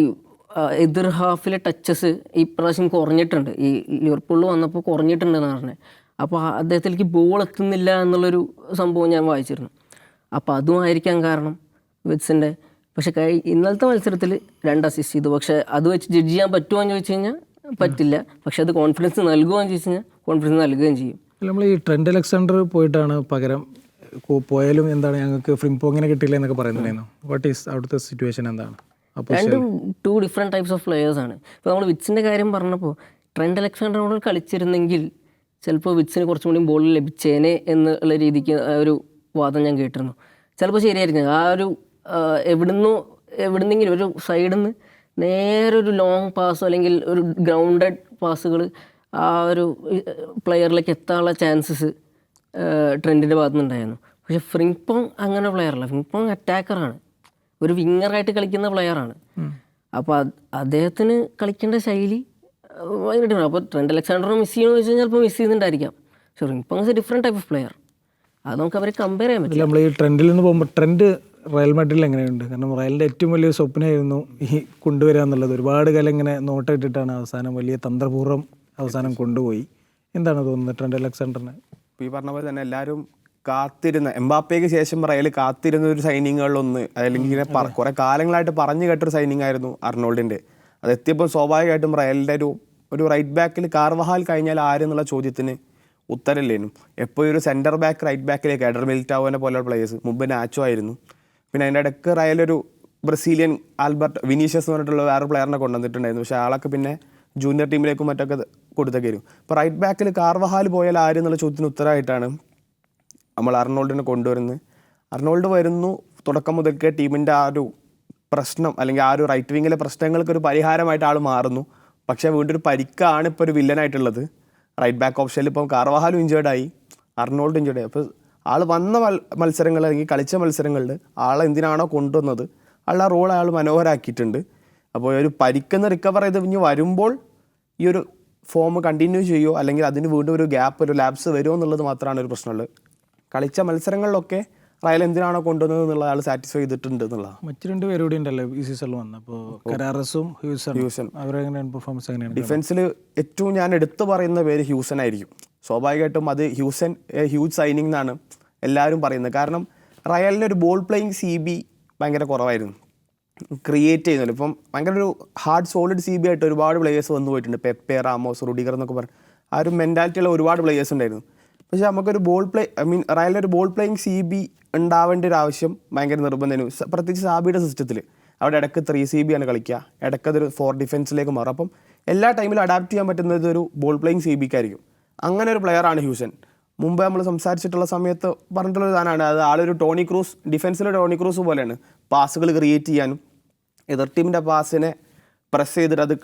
എതിർ ഹാഫിലെ ടച്ചസ് ഈ പ്രാവശ്യം കുറഞ്ഞിട്ടുണ്ട്. ഈ ലിവർപൂളിൽ വന്നപ്പോൾ കുറഞ്ഞിട്ടുണ്ടെന്ന് പറഞ്ഞത് അപ്പോൾ അദ്ദേഹത്തിലേക്ക് ബോൾ എത്തുന്നില്ല എന്നുള്ളൊരു സംഭവം ഞാൻ വായിച്ചിരുന്നു. അപ്പോൾ അതുമായിരിക്കാം കാരണം വിറ്റ്സിന്റെ പക്ഷേ കഴി ഇന്നലത്തെ മത്സരത്തിൽ രണ്ട് അസിസ്റ്റ് ചെയ്തു. പക്ഷേ അത് വെച്ച് ജഡ്ജ് ചെയ്യാൻ പറ്റുമോ എന്ന് ചോദിച്ചു കഴിഞ്ഞാൽ പറ്റില്ല. പക്ഷെ അത് കോൺഫിഡൻസ് നൽകുകയെന്ന് ചോദിച്ചു കഴിഞ്ഞാൽ കോൺഫിഡൻസ് നൽകുകയും ചെയ്യും. നമ്മൾ ഈ ട്രെൻഡ് അലക്സാണ്ടർ പോയിട്ടാണ് പകരം പോയാലും എന്താണ് ഞങ്ങൾക്ക് ഫ്രിംപോങ്ങിനെ കിട്ടില്ല എന്നൊക്കെ പറയുന്നുണ്ടായിരുന്നു. വാട്ട് ഈസ് അവിടുത്തെ സിറ്റുവേഷൻ എന്താണ്? രണ്ടും two different types of players ആണ്. ഇപ്പോൾ നമ്മൾ വിറ്റ്സിന്റെ കാര്യം പറഞ്ഞപ്പോൾ ട്രെൻഡ് അലക്സാണ്ടറിനോട് കളിച്ചിരുന്നെങ്കിൽ ചിലപ്പോൾ വിറ്റ്സിന് കുറച്ചും കൂടി ബോൾ ലഭിച്ചേനെ എന്നുള്ള രീതിക്ക് ആ ഒരു വാദം ഞാൻ കേട്ടിരുന്നു. ചിലപ്പോൾ ശരിയായിരിക്കും. ആ ഒരു എവിടുന്നോ എവിടുന്നെങ്കിലും ഒരു സൈഡിൽ നിന്ന് നേരെ ഒരു ലോങ് പാസ് അല്ലെങ്കിൽ ഒരു ഗ്രൗണ്ടഡ് പാസുകൾ ആ ഒരു പ്ലെയറിലേക്ക് എത്താനുള്ള ചാൻസസ് ട്രെൻഡിന്റെ ഭാഗത്തുനിന്നുണ്ടായിരുന്നു. പക്ഷെ ഫ്രിങ്പോങ് അങ്ങനെ പ്ലെയറല്ല ഫ്രിങ്പോങ് അറ്റാക്കറാണ് ഒരു വിങ്ങറായിട്ട് കളിക്കുന്ന പ്ലെയറാണ് അപ്പോൾ അദ്ദേഹത്തിന് കളിക്കേണ്ട ശൈലി ഭയങ്കര അപ്പോൾ ട്രെൻഡ് അലക്സാണ്ടർ മിസ് ചെയ്യണമെന്ന് വെച്ച് കഴിഞ്ഞാൽ ചിലപ്പോൾ മിസ് ചെയ്യുന്നുണ്ടായിരിക്കാം. പക്ഷേ റിംഗ്പോങ് ഡിഫറെന്റ് ടൈപ്പ് ഓഫ് പ്ലെയർ അത് നമുക്ക് അവരെ കമ്പയർ ചെയ്യാൻ പറ്റില്ല. നമ്മൾ ഈ ട്രെൻഡിൽ നിന്ന് പോകുമ്പോൾ ട്രെൻഡ് റയൽ മാഡ്രിഡിൽ എങ്ങനെയുണ്ട്? കാരണം റയലിന്റെ ഏറ്റവും വലിയ സ്വപ്നമായിരുന്നു ഈ കൊണ്ടുവരിക എന്നുള്ളത്. ഒരുപാട് കാലം ഇങ്ങനെ നോട്ടിട്ടിട്ടാണ് അവസാനം വലിയ തന്ത്രപൂർവം അവസാനം കൊണ്ടുപോയി. എന്താണ് തോന്നുന്നത് ട്രെൻഡ് അലക്സാണ്ടറിന്? ഇപ്പോൾ ഈ പറഞ്ഞ പോലെ തന്നെ എല്ലാവരും കാത്തിരുന്ന എംബാപ്പയ്ക്ക് ശേഷം റയൽ കാത്തിരുന്ന ഒരു സൈനിങ്ങുകളിലൊന്ന് അല്ലെങ്കിൽ ഇങ്ങനെ കുറേ കാലങ്ങളായിട്ട് പറഞ്ഞു കേട്ടൊരു സൈനിങ് ആയിരുന്നു അർണോൾഡിന്റെ അത് എത്തിയപ്പോൾ സ്വാഭാവികമായിട്ടും റയലിന്റെ ഒരു ഒരു റൈറ്റ് ബാക്കിൽ കാർവഹാൽ കഴിഞ്ഞാൽ ആരെന്നുള്ള ചോദ്യത്തിന് ഉത്തരല്ലേനും എപ്പോഴും ഒരു സെന്റർ ബാക്ക് റൈറ്റ് ബാക്കിലേക്ക് എഡർ മിൽറ്റാവോനെ പോലെയുള്ള പ്ലേയേഴ്സ് മുമ്പ് നാച്ചോ ആയിരുന്നു. പിന്നെ അതിന്റെ ഇടയ്ക്ക് റയലൊരു ബ്രസീലിയൻ ആൽബർട്ട് വിനീഷ്യസ് എന്ന് പറഞ്ഞിട്ടുള്ള വേറെ പ്ലെയറിനെ കൊണ്ടുവന്നിട്ടുണ്ടായിരുന്നു. പക്ഷേ ആളൊക്കെ പിന്നെ ജൂനിയർ ടീമിലേക്കും മറ്റൊക്കെ കൊടുത്തൊക്കെ വരും. ഇപ്പോൾ റൈറ്റ് ബാക്കിൽ കാർവഹാൽ പോയാൽ ആര് എന്നുള്ള ചോദ്യത്തിന് ഉത്തരമായിട്ടാണ് നമ്മൾ അർണോൾഡിനെ കൊണ്ടുവരുന്നത്. അർണോൾഡ് വരുന്നു തുടക്കം മുതൽക്കേ ടീമിന്റെ ആ ഒരു പ്രശ്നം അല്ലെങ്കിൽ ആ ഒരു റൈറ്റ് വിങ്ങിലെ പ്രശ്നങ്ങൾക്ക് ഒരു പരിഹാരമായിട്ട് ആൾ മാറുന്നു. പക്ഷേ വീണ്ടും ഒരു പരിക്കാണ് ഇപ്പോൾ ഒരു വില്ലനായിട്ടുള്ളത് റൈറ്റ് ബാക്ക് ഓപ്ഷനിൽ ഇപ്പം കാർവാഹാലും ഇഞ്ചേർഡായി അർണോൾഡ് ഇഞ്ചേർഡായി അപ്പോൾ ആൾ വന്ന മത്സരങ്ങൾ അല്ലെങ്കിൽ കളിച്ച മത്സരങ്ങളിൽ ആളെ എന്തിനാണോ കൊണ്ടുവന്നത്? ആളുടെ റോൾ അയാൾ മനോഹരാക്കിയിട്ടുണ്ട്. അപ്പോൾ ഒരു പരിക്കെന്ന് റിക്കവർ ചെയ്ത് ഇനി വരുമ്പോൾ ഈ ഒരു ഫോം കണ്ടിന്യൂ ചെയ്യുമോ അല്ലെങ്കിൽ അതിന് വീണ്ടും ഒരു ഗ്യാപ്പ് ഒരു ലാബ്സ് വരുമോ എന്നുള്ളത് മാത്രമാണ് ഒരു പ്രശ്നമുള്ളത്. കളിച്ച മത്സരങ്ങളിലൊക്കെ റയൽ എന്തിനാണോ കൊണ്ടുവന്നത് എന്നുള്ള ആൾ സാറ്റിസ്ഫൈ ചെയ്തിട്ടുണ്ട് എന്നുള്ളതാണ്. മറ്റു രണ്ട് പേരോടെ ഉണ്ടല്ലോ ഈ സീസണിൽ വന്നപ്പോൾ കരാറസും ഹ്യൂസൺ ഹ്യൂസൺ. അവരെങ്ങനെയാണ് പെർഫോമൻസ് എങ്ങനെയാണ്? ഡിഫൻസിൽ ഏറ്റവും ഞാൻ എടുത്തു പറയുന്ന പേര് ഹ്യൂസൺ ആയിരിക്കും. സ്വാഭാവികമായിട്ടും അത് ഹ്യൂസൻ ഹ്യൂജ് സൈനിങ് എന്നാണ് എല്ലാവരും പറയുന്നത്. കാരണം റയലിന്റെ ഒരു ബോൾ പ്ലേയിങ് സി ബി ഭയങ്കര കുറവായിരുന്നു. ക്രിയേറ്റ് ചെയ്യുന്നില്ല ഇപ്പം ഭയങ്കര ഒരു ഹാർഡ് സോളിഡ് സി ബി ആയിട്ട് ഒരുപാട് പ്ലേയേഴ്സ് വന്നു പോയിട്ടുണ്ട്. പെപ്പെ റാമോസ് റുഡിഗർ എന്നൊക്കെ പറഞ്ഞു. ആ ഒരു മെന്റാലിറ്റിയുള്ള ഒരുപാട് പ്ലേയേഴ്സ് ഉണ്ടായിരുന്നു. പക്ഷേ നമുക്കൊരു ബോൾ പ്ലേ ഐ മീൻ റയലിന്റെ ഒരു ബോൾ പ്ലേയിങ് സി ബി ഉണ്ടാവേണ്ട ഒരു ആവശ്യം ഭയങ്കര നിർബന്ധമായിരുന്നു. പ്രത്യേകിച്ച് സാബിയുടെ സിസ്റ്റത്തിൽ അവിടെ ഇടയ്ക്ക് ത്രീ സി ബി ആണ് കളിക്കുക. ഇടയ്ക്ക് അതൊരു ഫോർ ഡിഫൻസിലേക്ക് മാറും. അപ്പം എല്ലാ ടൈമിലും അഡാപ്റ്റ് ചെയ്യാൻ പറ്റുന്നത് ഒരു ബോൾ പ്ലേയിങ് സി ബിക്കായിരിക്കും അങ്ങനെ ഒരു പ്ലെയറാണ് ഹ്യൂസൻ മുമ്പ് നമ്മൾ സംസാരിച്ചിട്ടുള്ള സമയത്ത് പറഞ്ഞിട്ടുള്ള സാധനമാണ്. അത് ആളൊരു ടോണി ക്രൂസ് ഡിഫൻസിലെ ടോണി ക്രൂസ് പോലെയാണ്. പാസുകൾ ക്രിയേറ്റ് ചെയ്യാനും എതിർ ടീമിന്റെ പാസിനെ പ്രസ് ചെയ്തിട്ട് അത്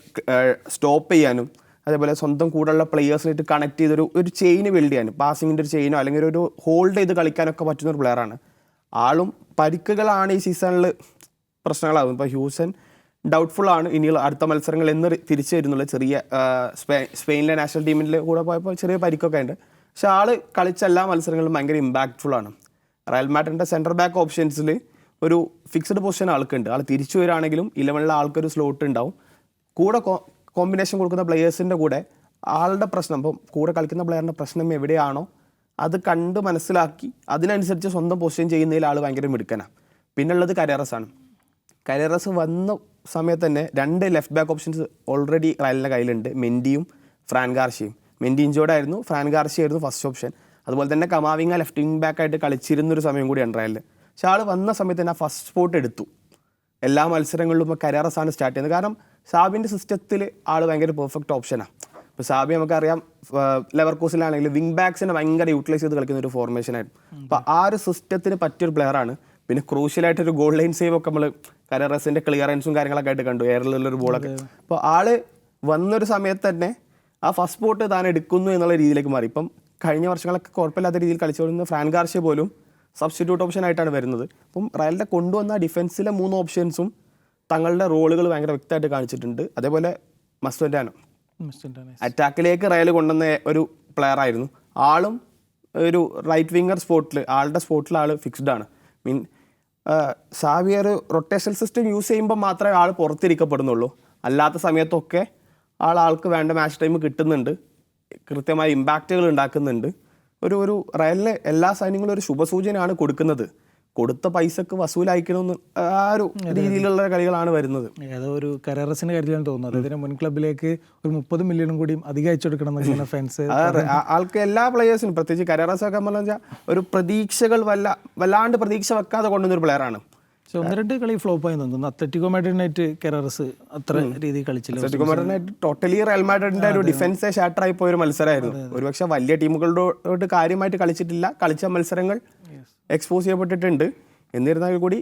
സ്റ്റോപ്പ് ചെയ്യാനും അതേപോലെ സ്വന്തം കൂടെയുള്ള പ്ലെയേഴ്സിനായിട്ട് കണക്ട് ചെയ്തൊരു ഒരു ചെയിൻ ബിൽഡ് ചെയ്യാനും പാസിങ്ങിന്റെ ഒരു ചെയിനോ അല്ലെങ്കിൽ ഒരു ഹോൾഡ് ചെയ്ത് കളിക്കാനൊക്കെ പറ്റുന്ന ഒരു പ്ലെയറാണ് ആളും പരിക്കുകളാണ് ഈ സീസണിൽ പ്രശ്നങ്ങളാകും ഇപ്പോൾ ഹ്യൂസൻ ഡൗട്ട്ഫുൾ ആണ്. ഇനിയുള്ള അടുത്ത മത്സരങ്ങൾ എന്ന് തിരിച്ചു വരുന്നുള്ള ചെറിയ സ്പെയിനിലെ നാഷണൽ ടീമിന്റെ കൂടെ പോയപ്പോൾ ചെറിയ പരിക്കൊക്കെ ഉണ്ട്. പക്ഷെ ആൾ കളിച്ച എല്ലാ മത്സരങ്ങളും ഭയങ്കര ഇമ്പാക്റ്റ്ഫുൾ ആണ്. റയൽ മാഡ്രിഡിന്റെ സെന്റർ ബാക്ക് ഓപ്ഷൻസിൽ ഒരു ഫിക്സ്ഡ് പൊസിഷൻ ആൾക്കുണ്ട്. ആൾ തിരിച്ചു വരാണെങ്കിലും ഇലവനിലെ ആൾക്കൊരു സ്ലോട്ട് ഉണ്ടാവും. കൂടെ കോമ്പിനേഷൻ കൊടുക്കുന്ന പ്ലെയേഴ്സിന്റെ കൂടെ ആളുടെ പ്രശ്നം ഇപ്പം കൂടെ കളിക്കുന്ന പ്ലെയറിന്റെ പ്രശ്നം എവിടെയാണോ അത് കണ്ട് മനസ്സിലാക്കി അതിനനുസരിച്ച് സ്വന്തം പൊസിഷൻ ചെയ്യുന്നതിൽ ആൾ ഭയങ്കര മിടുക്കനാണ് പിന്നെ ഉള്ളത് കരേറസ് ആണ്. കരേറസ് വന്ന സമയത്ത് തന്നെ രണ്ട് ലെഫ്റ്റ് ബാക്ക് ഓപ്ഷൻസ് ഓൾറെഡി റയലിന്റെ കയ്യിലുണ്ട്. മെൻഡിയും ഫ്രാൻ ഗാർഷിയും മെൻഡി ഇഞ്ചോർഡ് ആയിരുന്നു. ഫ്രാൻ ഗാർഷി ആയിരുന്നു ഫസ്റ്റ് ഓപ്ഷൻ അതുപോലെ തന്നെ കമാവിങ്ങ ലെഫ്റ്റ് വിങ് ബാക്ക് ആയിട്ട് കളിച്ചിരുന്നൊരു സമയം കൂടിയാണ് റയലിൽ പക്ഷെ ആൾ വന്ന സമയത്ത് തന്നെ ആ ഫസ്റ്റ് സ്പോട്ട് എടുത്തു. എല്ലാ മത്സരങ്ങളിലും ഇപ്പോൾ കരിയറസ് ആണ് സ്റ്റാർട്ട് ചെയ്യുന്നത്. കാരണം സാബിന്റെ സിസ്റ്റത്തിൽ ആൾ ഭയങ്കര പെർഫെക്റ്റ് ഓപ്ഷനാണ് ഇപ്പോൾ സാബി നമുക്കറിയാം ലെവർ കോസിലാണെങ്കിൽ വിങ് ബാക്സിനെ ഭയങ്കര യൂട്ടിലൈസ് ചെയ്ത് കളിക്കുന്ന ഒരു ഫോർമേഷൻ ആയിരുന്നു. അപ്പോൾ ആ ഒരു സിസ്റ്റത്തിന് പറ്റിയൊരു പ്ലെയറാണ് പിന്നെ ക്രൂഷ്യലായിട്ട് ഒരു ഗോൾ ലൈൻ സേവ് ഒക്കെ നമ്മൾ കരറസിന്റെ ക്ലിയറൻസും കാര്യങ്ങളൊക്കെ ആയിട്ട് കണ്ടു. എയറിലുള്ളൊരു ബോളൊക്കെ അപ്പോൾ ആൾ വന്നൊരു സമയത്ത് തന്നെ ആ ഫസ്റ്റ് സ്പോട്ട് താൻ എടുക്കുന്നു എന്നുള്ള രീതിയിലേക്ക് മാറി. ഇപ്പം കഴിഞ്ഞ വർഷങ്ങളൊക്കെ കുഴപ്പമില്ലാത്ത രീതിയിൽ കളിച്ചുകൊണ്ടിരുന്ന ഫ്രാൻ ഗാർഷ്യ പോലും സബ്സ്റ്റിറ്റ്യൂട്ട് ഓപ്ഷൻ ആയിട്ടാണ് വരുന്നത്. അപ്പം റയലിന്റെ കൊണ്ടുവന്ന ഡിഫൻസിലെ മൂന്ന് ഓപ്ഷൻസും തങ്ങളുടെ റോളുകൾ ഭയങ്കര വ്യക്തമായിട്ട് കാണിച്ചിട്ടുണ്ട്. അതേപോലെ മസ്വന്റാനോ അറ്റാക്കിലേക്ക് റയൽ കൊണ്ടുവന്ന ഒരു പ്ലെയർ ആയിരുന്നു. ആളും ഒരു റൈറ്റ് വിങ്ങർ സ്പോട്ടിൽ ആളുടെ സ്പോട്ടിൽ ആൾ ഫിക്സ്ഡ് ആണ്. Mean Xavier rotation system use ചെയ്യുമ്പോൾ മാത്രമേ ആൾ പുറത്തിരിക്കപ്പെടുന്നുള്ളൂ. അല്ലാത്ത സമയത്തൊക്കെ ആൾ ആൾക്ക് വേണ്ട മാച്ച് ടൈം കിട്ടുന്നുണ്ട്. കൃത്യമായ ഇമ്പാക്റ്റുകൾ ഉണ്ടാക്കുന്നുണ്ട്. ഒരു ഒരു റയലിലെ എല്ലാ സൈന്യങ്ങളും ഒരു ശുഭസൂചനയാണ് കൊടുക്കുന്നത്. കൊടുത്ത പൈസക്ക് വസൂലായിക്കണമെന്ന് ആ ഒരു രീതിയിലുള്ള കളികളാണ് വരുന്നത്. ഏതോ ഒരു കരാറസിന്റെ കരുതിയാണ് തോന്നുന്നത്. ഇതിന് മുൻ ക്ലബിലേക്ക് ഒരു മുപ്പത് മില്യണും കൂടി അധികം അയച്ചു കൊടുക്കണം എന്നൊക്കെ ഫാൻസ് ആൾക്ക് എല്ലാ പ്ലെയേഴ്സിനും പ്രത്യേകിച്ച് കരാറസ് ഒക്കെ പറഞ്ഞാൽ ഒരു പ്രതീക്ഷകൾ വല്ല വല്ലാണ്ട് പ്രതീക്ഷ വെക്കാതെ കൊണ്ടുവന്നൊരു പ്ലെയറാണ് പക്ഷെ ഒന്ന് രണ്ട് കളി ഫ്ലോപ്പ് ആയി തോന്നുന്നു അത്ലറ്റിക്കോ മാഡ്രിഡിനായിട്ട് കെറസ് അത്ര രീതിയിൽ കളിച്ചില്ല. അത്ലറ്റിക്കോ മാഡ്രിഡിനായിട്ട് ടോട്ടലി റയൽ മാഡ്രിഡിന്റെ ഒരു ഡിഫൻസ് ഷാട്ടറായി പോയ ഒരു മത്സരമായിരുന്നു. ഒരുപക്ഷെ വലിയ ടീമുകളോട് കാര്യമായിട്ട് കളിച്ചിട്ടില്ല. കളിച്ച മത്സരങ്ങൾ എക്സ്പോസ് ചെയ്യപ്പെട്ടിട്ടുണ്ട്. എന്നിരുന്നാൽ കൂടി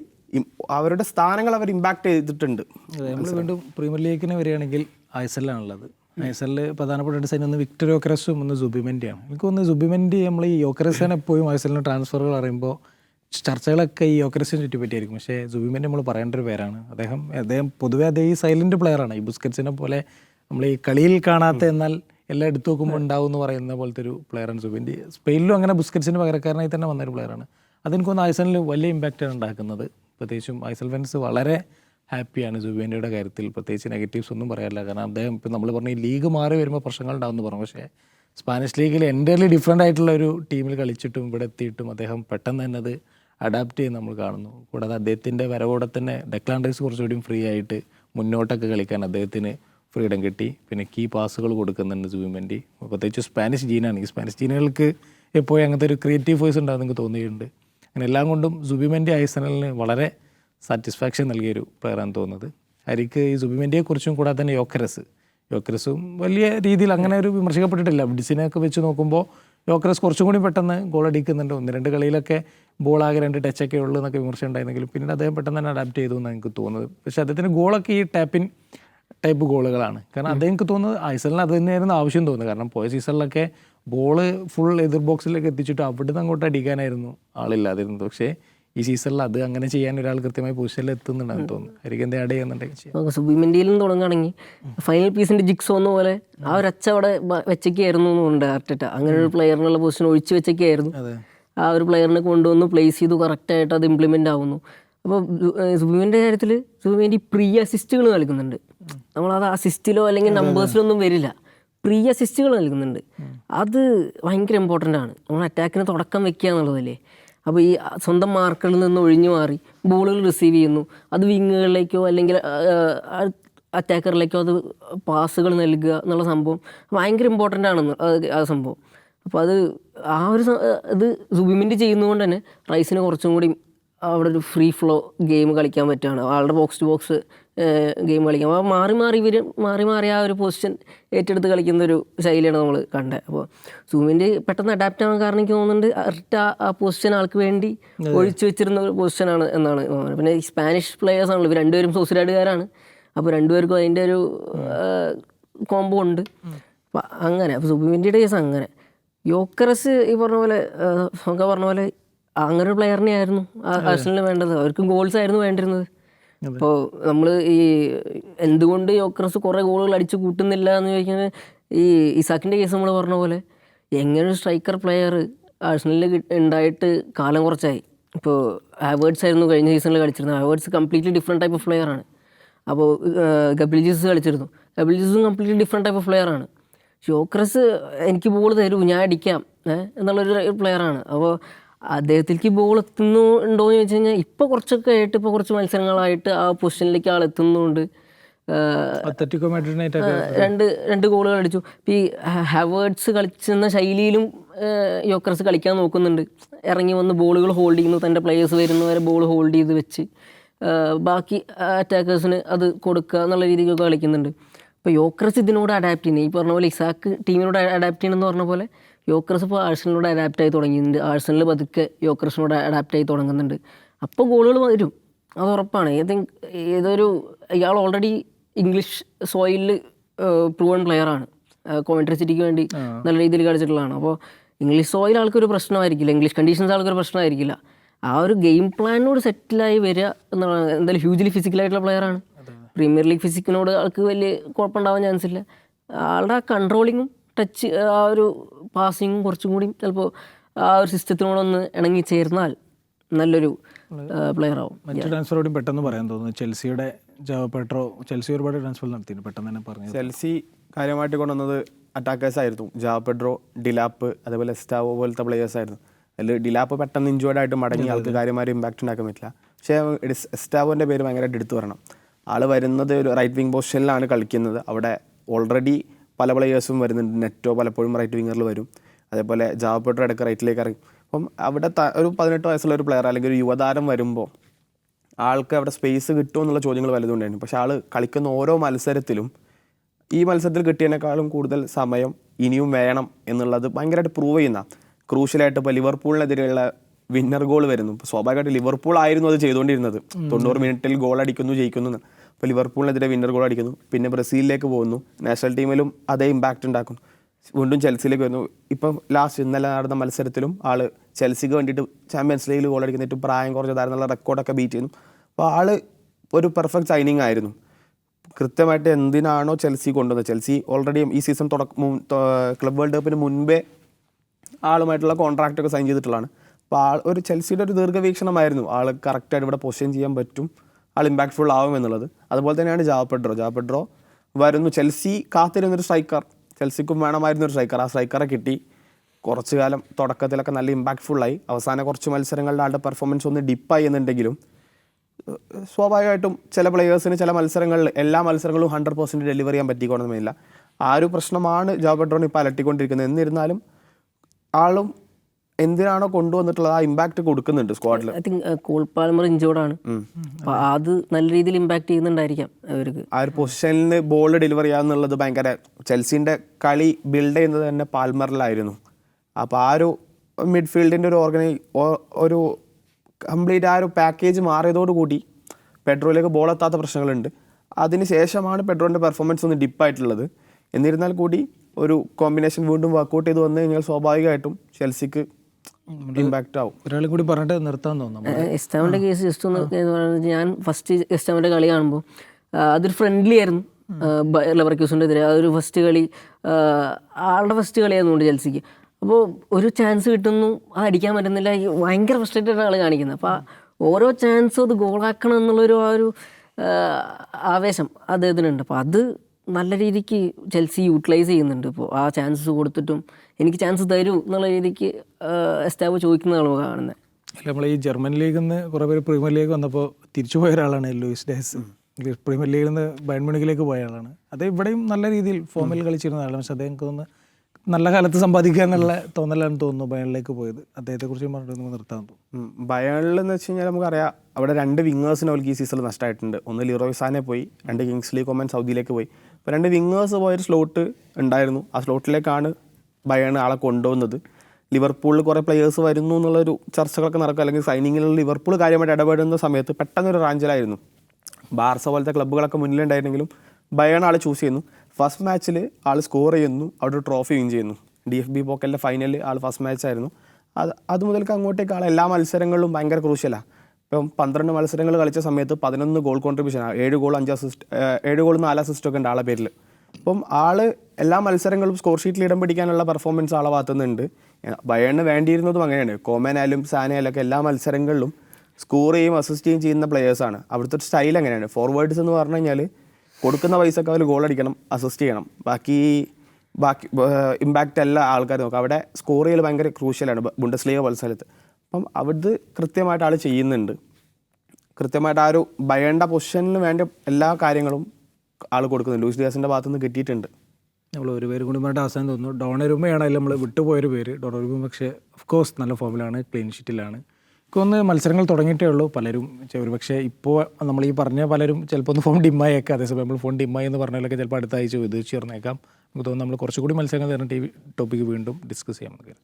അവരുടെ സ്ഥാനങ്ങൾ അവർ ഇമ്പാക്ട് ചെയ്തിട്ടുണ്ട്. നമ്മൾ വീണ്ടും പ്രീമിയർ ലീഗിന് വരികയാണെങ്കിൽ ഐസലിലാണുള്ളത് ഐസലിൽ പ്രധാനപ്പെട്ട രണ്ട് സൈനൊന്ന് ഒന്ന് വിക്ടർ യോക്കറസും ഒന്ന് സുബിമെന്റെയാണ് എനിക്ക് ഒന്ന് സുബിമെന്റെ നമ്മൾ ഈ യോക്കറസിനെ എപ്പോഴും ഐസലിന് ട്രാൻസ്ഫറുകൾ അറിയുമ്പോൾ ചർച്ചകളൊക്കെ ഈ യോക്കറസിനെ ചുറ്റിപ്പറ്റിയായിരിക്കും. പക്ഷേ സുബിമെന്റെ നമ്മൾ പറയേണ്ട ഒരു പേരാണ്. അദ്ദേഹം അദ്ദേഹം പൊതുവേ അദ്ദേഹം ഈ സൈലന്റ് പ്ലെയറാണ് ഈ ബുസ്കറ്റ്സിനെ പോലെ നമ്മൾ ഈ കളിയിൽ കാണാത്ത എന്നാൽ എല്ലാം എടുത്തു നോക്കുമ്പോൾ ഉണ്ടാവും എന്ന് പറയുന്ന പോലത്തെ ഒരു പ്ലെയറാണ് സുബിന്റെ സ്പെയിനിലും അങ്ങനെ ബുസ്കറ്റ്സിന് പകരക്കാരനായി തന്നെ വന്നൊരു പ്ലെയറാണ് അതെനിക്ക് തോന്നുന്നു ഐസലിന് വലിയ ഇമ്പാക്റ്റാണ് ഉണ്ടാക്കുന്നത്. പ്രത്യേകിച്ചും ഐസൽ ഫാൻസ് വളരെ ഹാപ്പിയാണ് ജുബേന്റെയുടെ കാര്യത്തിൽ. പ്രത്യേകിച്ച് നെഗറ്റീവ്സ് ഒന്നും പറയാനില്ല. കാരണം അദ്ദേഹം ഇപ്പം നമ്മൾ പറഞ്ഞ ലീഗ് മാറി വരുമ്പോൾ പ്രശ്നങ്ങൾ ഉണ്ടാവുമെന്ന് പറഞ്ഞു. പക്ഷേ സ്പാനിഷ് ലീഗിൽ എന്റയർലി ഡിഫറെന്റ് ആയിട്ടുള്ള ഒരു ടീമിൽ കളിച്ചിട്ടും ഇവിടെ എത്തിയിട്ടും അദ്ദേഹം പെട്ടെന്ന് തന്നെ അത് അഡാപ്റ്റ് ചെയ്ത് നമ്മൾ കാണുന്നു. കൂടാതെ അദ്ദേഹത്തിന്റെ വരവോടെ തന്നെ ഡെക്ലാൻഡേഴ്സ് റൈസ് കുറച്ചുകൂടി ഫ്രീ ആയിട്ട് മുന്നോട്ടൊക്കെ കളിക്കാൻ അദ്ദേഹത്തിന് ഫ്രീഡം കിട്ടി. പിന്നെ കീ പാസുകൾ കൊടുക്കുന്നുണ്ട് സുബിമെന്റി പ്രത്യേകിച്ച് സ്പാനിഷ് ജീനാണ്. ഈ സ്പാനിഷ് ജീനുകൾക്ക് എപ്പോഴും അങ്ങനത്തെ ഒരു ക്രിയേറ്റീവ് വോയിസ് ഉണ്ടാകുന്ന എനിക്ക് തോന്നിയിട്ടുണ്ട്. അങ്ങനെ എല്ലാം കൊണ്ടും സുബിമെന്റെ ഐസനലിന് വളരെ സാറ്റിസ്ഫാക്ഷൻ നൽകിയൊരു പ്ലെയറാണ് തോന്നുന്നത്. ഹരിക്ക് ഈ സുബിമെന്റിയെക്കുറിച്ചും കൂടാതെ തന്നെ യോക്കരസ്. യോക്കരസും വലിയ രീതിയിൽ അങ്ങനെ ഒരു വിമർശിക്കപ്പെട്ടിട്ടില്ല. വിഡിസിനെയൊക്കെ വെച്ച് നോക്കുമ്പോൾ യോക്കറസ് കുറച്ചും കൂടി പെട്ടെന്ന് ഗോൾ അടിക്കുന്നുണ്ട്. ഒന്ന് രണ്ട് കളിയിലൊക്കെ ബോളാകെ രണ്ട് ടച്ചൊക്കെ ഉള്ളൂ എന്നൊക്കെ വിമർശനം ഉണ്ടായിരുന്നെങ്കിലും പിന്നീട് അദ്ദേഹം പെട്ടെന്ന് തന്നെ അഡാപ്റ്റ് ചെയ്തു എന്നാണ് എനിക്ക് തോന്നുന്നത്. പക്ഷേ അദ്ദേഹത്തിന്റെ ഗോളൊക്കെ ഈ ടാപ്പിൻ ടൈപ്പ് ഗോളുകളാണ് കാരണം അദ്ദേഹം എനിക്ക് തോന്നുന്നത് ഐസലിന് അത് തന്നെയായിരുന്നു ആവശ്യം തോന്നുന്നത്. കാരണം പോയ സീസണിലൊക്കെ ബോൾ ഫുൾ എതിർ ബോക്സിലേക്ക് എത്തിച്ചിട്ട് അവിടുന്ന് അങ്ങോട്ട് അടിക്കാനായിരുന്നു ആളില്ലാതിരുന്നത്. പക്ഷേ ഈ സീസണിൽ അത് അങ്ങനെ ചെയ്യാൻ ഒരാൾ കൃത്യമായി പൊസിഷനിൽ എത്തുന്നുണ്ടെന്ന് തോന്നുന്നു. എന്തെങ്കിലും ആഡ് ചെയ്യുന്നുണ്ടെങ്കിൽ സുബിമെൻഡിയിൽ നിന്ന് തുടങ്ങുകയാണെങ്കിൽ ഫൈനൽ പീസിന്റെ ജിക്സോ എന്ന പോലെ ആ ഒരു അച്ച അവിടെ വെച്ചൊക്കെയായിരുന്നു എന്നുണ്ട് ആർട്ടിട്ട അങ്ങനെ ഒരു പ്ലെയറിനുള്ള പൊസിഷൻ ഒഴിച്ചു വെച്ചൊക്കെയായിരുന്നു ആ ഒരു പ്ലെയറിനെ കൊണ്ടുവന്ന് പ്ലേസ് ചെയ്തു കറക്റ്റായിട്ട് അത് ഇംപ്ലിമെന്റ് ആവുന്നു. അപ്പോൾ സുബിമിന്റെ കാര്യത്തിൽ സുബിമെന്റ് പ്രീ അസിസ്റ്റുകൾ നൽകുന്നുണ്ട് നമ്മളത് അസിസ്റ്റിലോ അല്ലെങ്കിൽ നമ്പേഴ്സിലോ ഒന്നും വരില്ല. പ്രീ അസിസ്റ്റുകൾ നൽകുന്നുണ്ട്. അത് ഭയങ്കര ഇമ്പോർട്ടന്റ് ആണ്. നമ്മൾ അറ്റാക്കിന് തുടക്കം വെക്കുക എന്നുള്ളതല്ലേ? അപ്പോൾ ഈ സ്വന്തം മാർക്കുകളിൽ നിന്ന് ഒഴിഞ്ഞു മാറി ബോളുകൾ റിസീവ് ചെയ്യുന്നു. അത് വിങ്ങുകളിലേക്കോ അല്ലെങ്കിൽ അറ്റാക്കറിലേക്കോ അത് പാസുകൾ നൽകുക എന്നുള്ള സംഭവം ഭയങ്കര ഇമ്പോർട്ടന്റ് ആണ് ആ സംഭവം. അപ്പോൾ അത് ആ ഒരു ഇത് സുബിമിന്റ് ചെയ്യുന്നതുകൊണ്ട് തന്നെ റൈസിന് കുറച്ചും കൂടി അവിടെ ഒരു ഫ്രീ ഫ്ലോ ഗെയിം കളിക്കാൻ പറ്റുകയാണ് ആളുടെ ബോക്സ് ടു ബോക്സ് ഗെയിം കളിക്കാം. അപ്പോൾ മാറി മാറി ഇവർ മാറി മാറി ആ ഒരു പൊസിഷൻ ഏറ്റെടുത്ത് കളിക്കുന്ന ഒരു ശൈലിയാണ് നമ്മൾ കണ്ടത്. അപ്പോൾ സൂമിന്റെ പെട്ടെന്ന് അഡാപ്റ്റ് ആവാൻ കാരണം എനിക്ക് തോന്നുന്നുണ്ട് കറക്റ്റ് ആ പൊസിഷൻ ആൾക്ക് വേണ്ടി ഒഴിച്ചു വെച്ചിരുന്ന ഒരു പൊസിഷനാണ് എന്നാണ് തോന്നുന്നത്. പിന്നെ സ്പാനിഷ് പ്ലേയേഴ്സ് ആണല്ലോ ഇവർ രണ്ടുപേരും സോസിലാഡുകാരാണ് അപ്പോൾ രണ്ടുപേർക്കും അതിന്റെ ഒരു കോംബോ ഉണ്ട്. അപ്പം അങ്ങനെ അപ്പോൾ സുബിമിന്റെ കേസ് അങ്ങനെ. യോക്കറസ് ഈ പറഞ്ഞ പോലെ ഒക്കെ പറഞ്ഞ പോലെ അങ്ങനെ ഒരു പ്ലെയറിനെ ആയിരുന്നു ആഴ്സണലിന് വേണ്ടത്. അവർക്കും ഗോൾസ് ആയിരുന്നു വേണ്ടിരുന്നത് അപ്പോൾ നമ്മൾ ഈ എന്തുകൊണ്ട് യോക്കറസ് കുറേ ഗോളുകൾ അടിച്ചു കൂട്ടുന്നില്ല എന്ന് ചോദിക്കുന്നത് ഈ ഇസാക്കിന്റെ കേസ് നമ്മൾ പറഞ്ഞ പോലെ എങ്ങനെ സ്ട്രൈക്കർ പ്ലെയർ ആഴ്സണലിൽ ഉണ്ടായിട്ട് കാലം കുറച്ചായി. ഇപ്പോൾ ഹാവേർഡ്സ് ആയിരുന്നു കഴിഞ്ഞ സീസണിൽ കളിച്ചിരുന്നത്. Havertz completely different type of player ആണ്. അപ്പോൾ ഗബിൾജിസ് കളിച്ചിരുന്നു. ഗബിൾജിസും completely different type of player ആണ്. ഷോക്രസ് എനിക്ക് ബോൾ തരൂ ഞാൻ അടിക്കാം എന്നുള്ളൊരു പ്ലെയറാണ് അപ്പോൾ അദ്ദേഹത്തിലേക്ക് ബോൾ എത്തുന്നുണ്ടോ എന്ന് ചോദിച്ചു കഴിഞ്ഞാൽ ഇപ്പോൾ കുറച്ചൊക്കെ ആയിട്ട് ഇപ്പോൾ കുറച്ച് മത്സരങ്ങളായിട്ട് ആ പൊസിഷനിലേക്ക് ആൾ എത്തുന്നുണ്ട്. രണ്ട് രണ്ട് ഗോളുകൾ അടിച്ചു. ഇപ്പം ഈ ഹാവേർഡ്സ് കളിച്ചെന്ന ശൈലിയിലും യോക്കർസ് കളിക്കാൻ നോക്കുന്നുണ്ട്. ഇറങ്ങി വന്ന് ബോളുകൾ ഹോൾഡ് ചെയ്യുന്നു. തന്റെ പ്ലേയേഴ്സ് വരുന്നവരെ ബോൾ ഹോൾഡ് ചെയ്ത് വെച്ച്. ബാക്കി അറ്റാക്കേഴ്സിന് അത് കൊടുക്കുക എന്നുള്ള രീതിക്കൊക്കെ കളിക്കുന്നുണ്ട്. അപ്പോൾ യോക്കർസ് ഇതിനോട് അഡാപ്റ്റ് ചെയ്യുന്നത് ഈ പറഞ്ഞ പോലെ ഇസാക്ക് ടീമിനോട് അഡാപ്റ്റ് ചെയ്യണമെന്ന് പറഞ്ഞ പോലെ യോക്കർസ് ഇപ്പോൾ ആഴ്സണലിനോട് അഡാപ്റ്റ് ആയി തുടങ്ങിയിട്ടുണ്ട്. ആഴ്സണൽ പതുക്കെ യോക്രസിനോട് അഡാപ്റ്റ് ആയി തുടങ്ങുന്നുണ്ട്. അപ്പോൾ ഗോളുകൾ വരും. അത് ഉറപ്പാണ്. ഏത് ഏതൊരു ഇയാൾ ഓൾറെഡി ഇംഗ്ലീഷ് സോയിലിൽ പ്രൂവൺ പ്ലെയറാണ് കോമൻട്രി സിറ്റിക്ക് വേണ്ടി നല്ല രീതിയിൽ കളിച്ചിട്ടുള്ളതാണ്. അപ്പോൾ ഇംഗ്ലീഷ് സോയിൽ ആൾക്കൊരു പ്രശ്നമായിരിക്കില്ല. ഇംഗ്ലീഷ് കണ്ടീഷൻസ് ആൾക്കൊരു പ്രശ്നമായിരിക്കില്ല. ആ ഒരു ഗെയിം പ്ലാനിനോട് സെറ്റിലായി വരിക എന്നുള്ള എന്തായാലും ഹ്യൂജ്ലി ഫിസിക്കലായിട്ടുള്ള പ്ലെയറാണ് പ്രീമിയർ ലീഗ് ഫിസിക്കിനോട് ആൾക്ക് വലിയ കുഴപ്പമുണ്ടാവാൻ ചാൻസ് ഇല്ല. ആളുടെ ആ കൺട്രോളിങ്ങും ടച്ച് ആ ഒരു പാസിങ്ങും കുറച്ചും കൂടി ചിലപ്പോൾ ആ ഒരു സിസ്റ്റത്തിനോടൊന്ന് ഇണങ്ങി ചേർന്നാൽ നല്ലൊരു പ്ലെയർ ആവും. മറ്റു ട്രാൻസ്ഫറോടും പെട്ടെന്ന് പറയാൻ തോന്നുന്നു. ചെൽസിയുടെ ജാവ പെട്രോ ചെൽസി ഒരുപാട് ട്രാൻസ്ഫർ നടത്തിയിട്ടുണ്ട് പെട്ടെന്ന് തന്നെ പറഞ്ഞു ചെൽസി കാര്യമായിട്ട് കൊണ്ടുവന്നത് അറ്റാക്കേഴ്സ് ആയിരുന്നു. ജാ പെഡ്രോ ഡിലാപ്പ് അതേപോലെ എസ്റ്റാവോ പോലത്തെ പ്ലേയേഴ്സ് ആയിരുന്നു. അതിൽ ഡിലാപ്പ് പെട്ടെന്ന് ഇഞ്ചോർഡ് ആയിട്ട് മടങ്ങി ആൾക്ക് കാര്യമായ ഇമ്പാക്റ്റ് ഉണ്ടാക്കാൻ പറ്റില്ല. പക്ഷേ എസ്- എസ്റ്റാവോന്റെ പേര് ഭയങ്കരമായിട്ട് എടുത്തു വരണം ആൾ വരുന്നത് ഒരു റൈറ്റ് വിങ് പൊസിഷനിലാണ് കളിക്കുന്നത്. അവിടെ ഓൾറെഡി പല പ്ലേയേഴ്സും വരുന്നുണ്ട്. നെറ്റോ പലപ്പോഴും റൈറ്റ് വിങ്ങറിൽ വരും. അതേപോലെ ജാവപ്പെട്ട ഇടയ്ക്ക് റൈറ്റിലേക്ക് ഇറങ്ങി. അപ്പം അവിടെ ഒരു പതിനെട്ട് വയസ്സുള്ള ഒരു പ്ലെയർ അല്ലെങ്കിൽ ഒരു യുവതാരം വരുമ്പോൾ ആൾക്ക് അവിടെ സ്പേസ് കിട്ടുമോ എന്നുള്ള ചോദ്യങ്ങൾ വലുതുണ്ടായിരുന്നു. പക്ഷേ ആൾ കളിക്കുന്ന ഓരോ മത്സരത്തിലും ഈ മത്സരത്തിൽ കിട്ടിയതിനേക്കാളും കൂടുതൽ സമയം ഇനിയും വേണം എന്നുള്ളത് ഭയങ്കരമായിട്ട് പ്രൂവ് ചെയ്യുന്ന ക്രൂഷ്യലായിട്ട് ഇപ്പോൾ ലിവർപൂളിനെതിരെയുള്ള വിന്നർ ഗോൾ വരുന്നു. സ്വാഭാവികമായിട്ട് ലിവർപൂൾ ആയിരുന്നു അത് ചെയ്തുകൊണ്ടിരുന്നത്. തൊണ്ണൂറ് മിനിറ്റിൽ ഗോൾ അടിക്കുന്നു ജയിക്കുന്നു. ഇപ്പോൾ ലിവർപൂളിനെതിരെ വിന്നർ ഗോൾ അടിക്കുന്നു. പിന്നെ ബ്രസീലിലേക്ക് പോകുന്നു. നാഷണൽ ടീമിലും അതേ ഇമ്പാക്റ്റ് ഉണ്ടാക്കും. വീണ്ടും ചെൽസിയിലേക്ക് വരുന്നു. ഇപ്പം ലാസ്റ്റ് ഇന്നലെ നടന്ന മത്സരത്തിലും ആൾ ചെൽസിക്ക് വേണ്ടിയിട്ട് ചാമ്പ്യൻസ് ലീഗിൽ ഗോൾ അടിക്കുന്ന ഏറ്റവും പ്രായം കുറഞ്ഞ താരം എന്നുള്ള റെക്കോർഡൊക്കെ ബീറ്റ് ചെയ്യുന്നു. അപ്പോൾ ആൾ ഒരു പെർഫെക്റ്റ് സൈനിങ് ആയിരുന്നു. കൃത്യമായിട്ട് എന്തിനാണോ ചെൽസി കൊണ്ടുവന്നത്. ചെൽസി ഓൾറെഡി ഈ സീസൺ തുടക്ക ക്ലബ് വേൾഡ് കപ്പിന് മുൻപേ ആളുമായിട്ടുള്ള കോൺട്രാക്റ്റൊക്കെ സൈൻ ചെയ്തിട്ടുള്ളതാണ്. അപ്പോൾ ആൾ ഒരു ചെൽസിയുടെ ഒരു ദീർഘവീക്ഷണമായിരുന്നു. ആൾ കറക്റ്റായിട്ട് ഇവിടെ പൊസിഷൻ ചെയ്യാൻ പറ്റും. ആൾ ഇമ്പാക്ട്ഫുൾ ആവും എന്നുള്ളത്. അതുപോലെ തന്നെയാണ് ജാവപ്പെഡ്രോ ജാവപ്പെഡ്രോ വരുന്നു. ചെൽസി കാത്തിരുന്നൊരു സ്ട്രൈക്കർ ചെൽസിക്കും വേണമായിരുന്നൊരു സ്ട്രൈക്കർ ആ സ്ട്രൈക്കറെ കിട്ടി. കുറച്ച് കാലം തുടക്കത്തിലൊക്കെ നല്ല ഇമ്പാക്ട്ഫുള്ളായി അവസാന കുറച്ച് മത്സരങ്ങളിൽ ആളുടെ പെർഫോമൻസ് ഒന്ന് ഡിപ്പായി എന്നുണ്ടെങ്കിലും സ്വാഭാവികമായിട്ടും ചില പ്ലെയേഴ്സിന് ചില മത്സരങ്ങളിൽ എല്ലാ മത്സരങ്ങളും ഹൺഡ്രഡ് പെർസെന്റ് ഡെലിവർ ചെയ്യാൻ പറ്റിക്കൊള്ളുന്നില്ല ആ ഒരു പ്രശ്നമാണ് ജോ പെട്രോൺ ഇപ്പോൾ അലട്ടിക്കൊണ്ടിരിക്കുന്നത്. എന്നിരുന്നാലും ആളും എന്തിനാണോ കൊണ്ടുവന്നിട്ടുള്ളത്? ആ ഇമ്പാക്ട് കൊടുക്കുന്നുണ്ട് സ്ക്വാഡിൽ ഐ തിങ്ക് കോൾ പാൽമർ ഇഞ്ചോർഡാണ് അപ്പൊ അത് നല്ല രീതിയിൽ ഇമ്പാക്ട് ചെയ്യുന്നുണ്ടായിരിക്കാം അവർക്ക്. ആ ഒരു പൊസിഷനിൽ ബോൾ ഡെലിവർ ചെയ്യാന്നുള്ളത് ഭയങ്കര ചെൽസിന്റെ കളി ബിൽഡ് ചെയ്യുന്നത് തന്നെ പാൽമറിലായിരുന്നു. അപ്പോൾ ആ ഒരു മിഡ്ഫീൽഡിന്റെ ഒരു ഓർഗനൈ ഒരു കംപ്ലീറ്റ് ആ ഒരു പാക്കേജ് മാറിയതോടുകൂടി പെട്രോളിലേക്ക് ബോൾ എത്താത്ത പ്രശ്നങ്ങളുണ്ട്. അതിന് ശേഷമാണ് പെട്രോളിന്റെ പെർഫോമൻസ് ഒന്ന് ഡിപ്പായിട്ടുള്ളത് എന്നിരുന്നാൽ കൂടി ഒരു കോമ്പിനേഷൻ വീണ്ടും വർക്കൗട്ട് ചെയ്ത് വന്നു കഴിഞ്ഞാൽ സ്വാഭാവികമായിട്ടും ചെൽസിക്ക് ഇമ്പാക്റ്റ് ആവും. ഒരാളും കൂടി പറഞ്ഞിട്ട് നിർത്താൻ തോന്നുന്നു കേസ് ജസ്റ്റ് ഒന്ന് ഞാൻ ഫസ്റ്റ് എസ്റ്റാമിന്റെ കളി കാണുമ്പോൾ അതൊരു ഫ്രണ്ട്ലി ആയിരുന്നു. ലെവർക്യൂസിന്റെ എതിരെ അതൊരു ഫസ്റ്റ് കളി ആളുടെ ഫസ്റ്റ് കളിയായിരുന്നു ചെൽസിക്ക്. അപ്പോൾ ഒരു ചാൻസ് കിട്ടുന്നു അത് അടിക്കാൻ പറ്റുന്നില്ല ഭയങ്കര ഫ്രസ്ട്രേറ്റഡ് ആൾ കാണിക്കുന്നത്. അപ്പോൾ ഓരോ ചാൻസും അത് ഗോളാക്കണം എന്നുള്ളൊരു ആ ഒരു ആ, ആവേശം അദ്ദേഹത്തിനുണ്ട്. അപ്പോൾ അത് നല്ല രീതിക്ക് ചെൽസി യൂട്ടിലൈസ് ചെയ്യുന്നുണ്ട് ഇപ്പോൾ ആ ചാൻസസ് കൊടുത്തിട്ടും എനിക്ക് ചാൻസ് തരൂ എന്നുള്ള രീതിക്ക് എസ്റ്റാബ് ചോദിക്കുന്നതാണ് കാണുന്നത് അല്ല നമ്മൾ ഈ ജർമ്മൻ ലീഗിൽ നിന്ന് കുറേ പേര് പ്രീമിയർ ലീഗ് വന്നപ്പോൾ തിരിച്ചു പോയ ഒരാളാണ് ലൂയിസ് ഡേസ് പ്രീമിയർ ലീഗിൽ നിന്ന് ബയൺമണിക്കിലേക്ക് പോയ ആളാണ്. അത് ഇവിടെയും നല്ല രീതിയിൽ ഫോമിൽ കളിച്ചിരുന്ന ആളാണ്. പക്ഷെ അദ്ദേഹം എനിക്ക് തോന്നുന്നു നല്ല കാലത്ത് സമ്പാദിക്കുക എന്നുള്ള തോന്നലാണ് തോന്നുന്നു ബയണിലേക്ക് പോയത്. അദ്ദേഹത്തെ കുറിച്ച് പറഞ്ഞിട്ട് നമുക്ക് നിർത്താൻ തോന്നുന്നു. ബയണിൽ എന്ന് വെച്ച് കഴിഞ്ഞാൽ നമുക്കറിയാം അവിടെ രണ്ട് വിങ്ങേഴ്സിന് അവർക്ക് ഈ സീസണിൽ നഷ്ടമായിട്ടുണ്ട് ഒന്ന് ലിറോയ് സാനെ പോയി രണ്ട് കിങ്സ്ലി കൊമൻ സൗദിയിലേക്ക് പോയി. അപ്പോൾ രണ്ട് വിങ്ങേഴ്സ് പോയൊരു സ്ലോട്ട് ഉണ്ടായിരുന്നു. ആ സ്ലോട്ടിലേക്കാണ് ബയൺ ആളെ കൊണ്ടുവന്നത്. ലിവർപൂളിൽ കുറേ പ്ലെയേഴ്സ് വരുന്നു എന്നുള്ളൊരു ചർച്ചകളൊക്കെ നടക്കും അല്ലെങ്കിൽ സൈനിങ്ങിൽ ലിവർപൂൾ കാര്യമായിട്ട് ഇടപെടുന്ന സമയത്ത് പെട്ടെന്നൊരു റാഞ്ചലായിരുന്നു. ബാർസ പോലത്തെ ക്ലബ്ബുകളൊക്കെ മുന്നിലുണ്ടായിരുന്നെങ്കിലും ബയൺ ആൾ ചൂസ് ചെയ്യുന്നു. ഫസ്റ്റ് മാച്ചിൽ ആൾ സ്കോർ ചെയ്യുന്നു. അവിടെ ട്രോഫി വിൻ ചെയ്യുന്നു. ഡി എഫ് ബി പോക്കലിന്റെ ഫൈനലിൽ ആൾ ഫസ്റ്റ് മാച്ചായിരുന്നു അത് അത് മുതൽക്ക് അങ്ങോട്ടേക്ക് ആൾ എല്ലാ മത്സരങ്ങളിലും ഭയങ്കര ക്രൂഷ്യലാണ് ഇപ്പം പന്ത്രണ്ട് മത്സരങ്ങൾ കളിച്ച സമയത്ത് പതിനൊന്ന് ഗോൾ കോൺട്രിബ്യൂഷൻ ഏഴ് ഗോൾ അഞ്ച് അസിസ്റ്റ് ഏഴ് ഗോൾ നാല് അസിസ്റ്റ് ഒക്കെ ഉണ്ട് ആളെ പേരിൽ അപ്പം ആൾ എല്ലാ മത്സരങ്ങളും സ്കോർ ഷീറ്റിൽ ഇടം പിടിക്കാനുള്ള പെർഫോമൻസ് ആളെ ഭാഗത്തുനിന്നുണ്ട്. ബയണിന് വേണ്ടിയിരുന്നതും അങ്ങനെയാണ്. കോമനായാലും സാനയാലും ഒക്കെ എല്ലാ മത്സരങ്ങളിലും സ്കോർ ചെയ്യും അസിസ്റ്റ് ചെയ്യും ചെയ്യുന്ന പ്ലെയേഴ്സാണ് അവിടുത്തെ ഒരു സ്റ്റൈൽ അങ്ങനെയാണ്. ഫോർവേഡ്സ് എന്ന് പറഞ്ഞു കഴിഞ്ഞാൽ കൊടുക്കുന്ന പൈസക്ക് അവർ ഗോൾ അടിക്കണം അസിസ്റ്റ് ചെയ്യണം. ബാക്കി ബാക്കി ഇമ്പാക്റ്റ് എല്ലാ ആൾക്കാർ നോക്കുക. അവിടെ സ്കോർ ചെയ്യൽ ഭയങ്കര ക്രൂഷ്യലാണ് ബുണ്ടസ്ലീഗ മത്സരത്ത് അപ്പം അവിടുന്ന് കൃത്യമായിട്ട് ആൾ ചെയ്യുന്നുണ്ട്. കൃത്യമായിട്ട് ആ ഒരു ബയണ്ട പൊസിഷനിൽ വേണ്ട എല്ലാ കാര്യങ്ങളും ആൾ കൊടുക്കുന്നുണ്ട്. ലൂയിസ് ഡിയാസിന്റെ ഭാഗത്തുനിന്ന് കിട്ടിയിട്ടുണ്ട്. നമ്മൾ ഒരു പേര് കൂടി പറഞ്ഞിട്ട് അവസാനം തോന്നുന്നു. ഡോണരുമയാണ് അതിൽ നമ്മൾ വിട്ടുപോയൊരു പേര്. ഡോണരുമ പക്ഷേ ഓഫ് കോഴ്സ് നല്ല ഫോമിലാണ് ക്ലീൻ ഷീറ്റിലാണ് ഒന്ന് മത്സരങ്ങൾ തുടങ്ങിയിട്ടേ ഉള്ളൂ പലരും. ഒരു ഒരുപക്ഷെ ഇപ്പോൾ നമ്മൾ ഈ പറഞ്ഞ പലരും ചിലപ്പോൾ ഒന്ന് ഫോൺ ഡിമ്മായേക്കാം അതേസമയം നമ്മൾ ഫോൺ ഡിമ്മായി എന്ന് പറഞ്ഞാലൊക്കെ ചിലപ്പോൾ അടുത്ത ആഴ്ച ഇത് ചേർന്നേക്കാം. നമുക്ക് തോന്നുന്നു നമ്മൾ കുറച്ചുകൂടി മത്സരങ്ങൾ തരുന്ന ടി ടോപ്പിക്ക് വീണ്ടും ഡിസ്കസ് ചെയ്യാം നമുക്ക്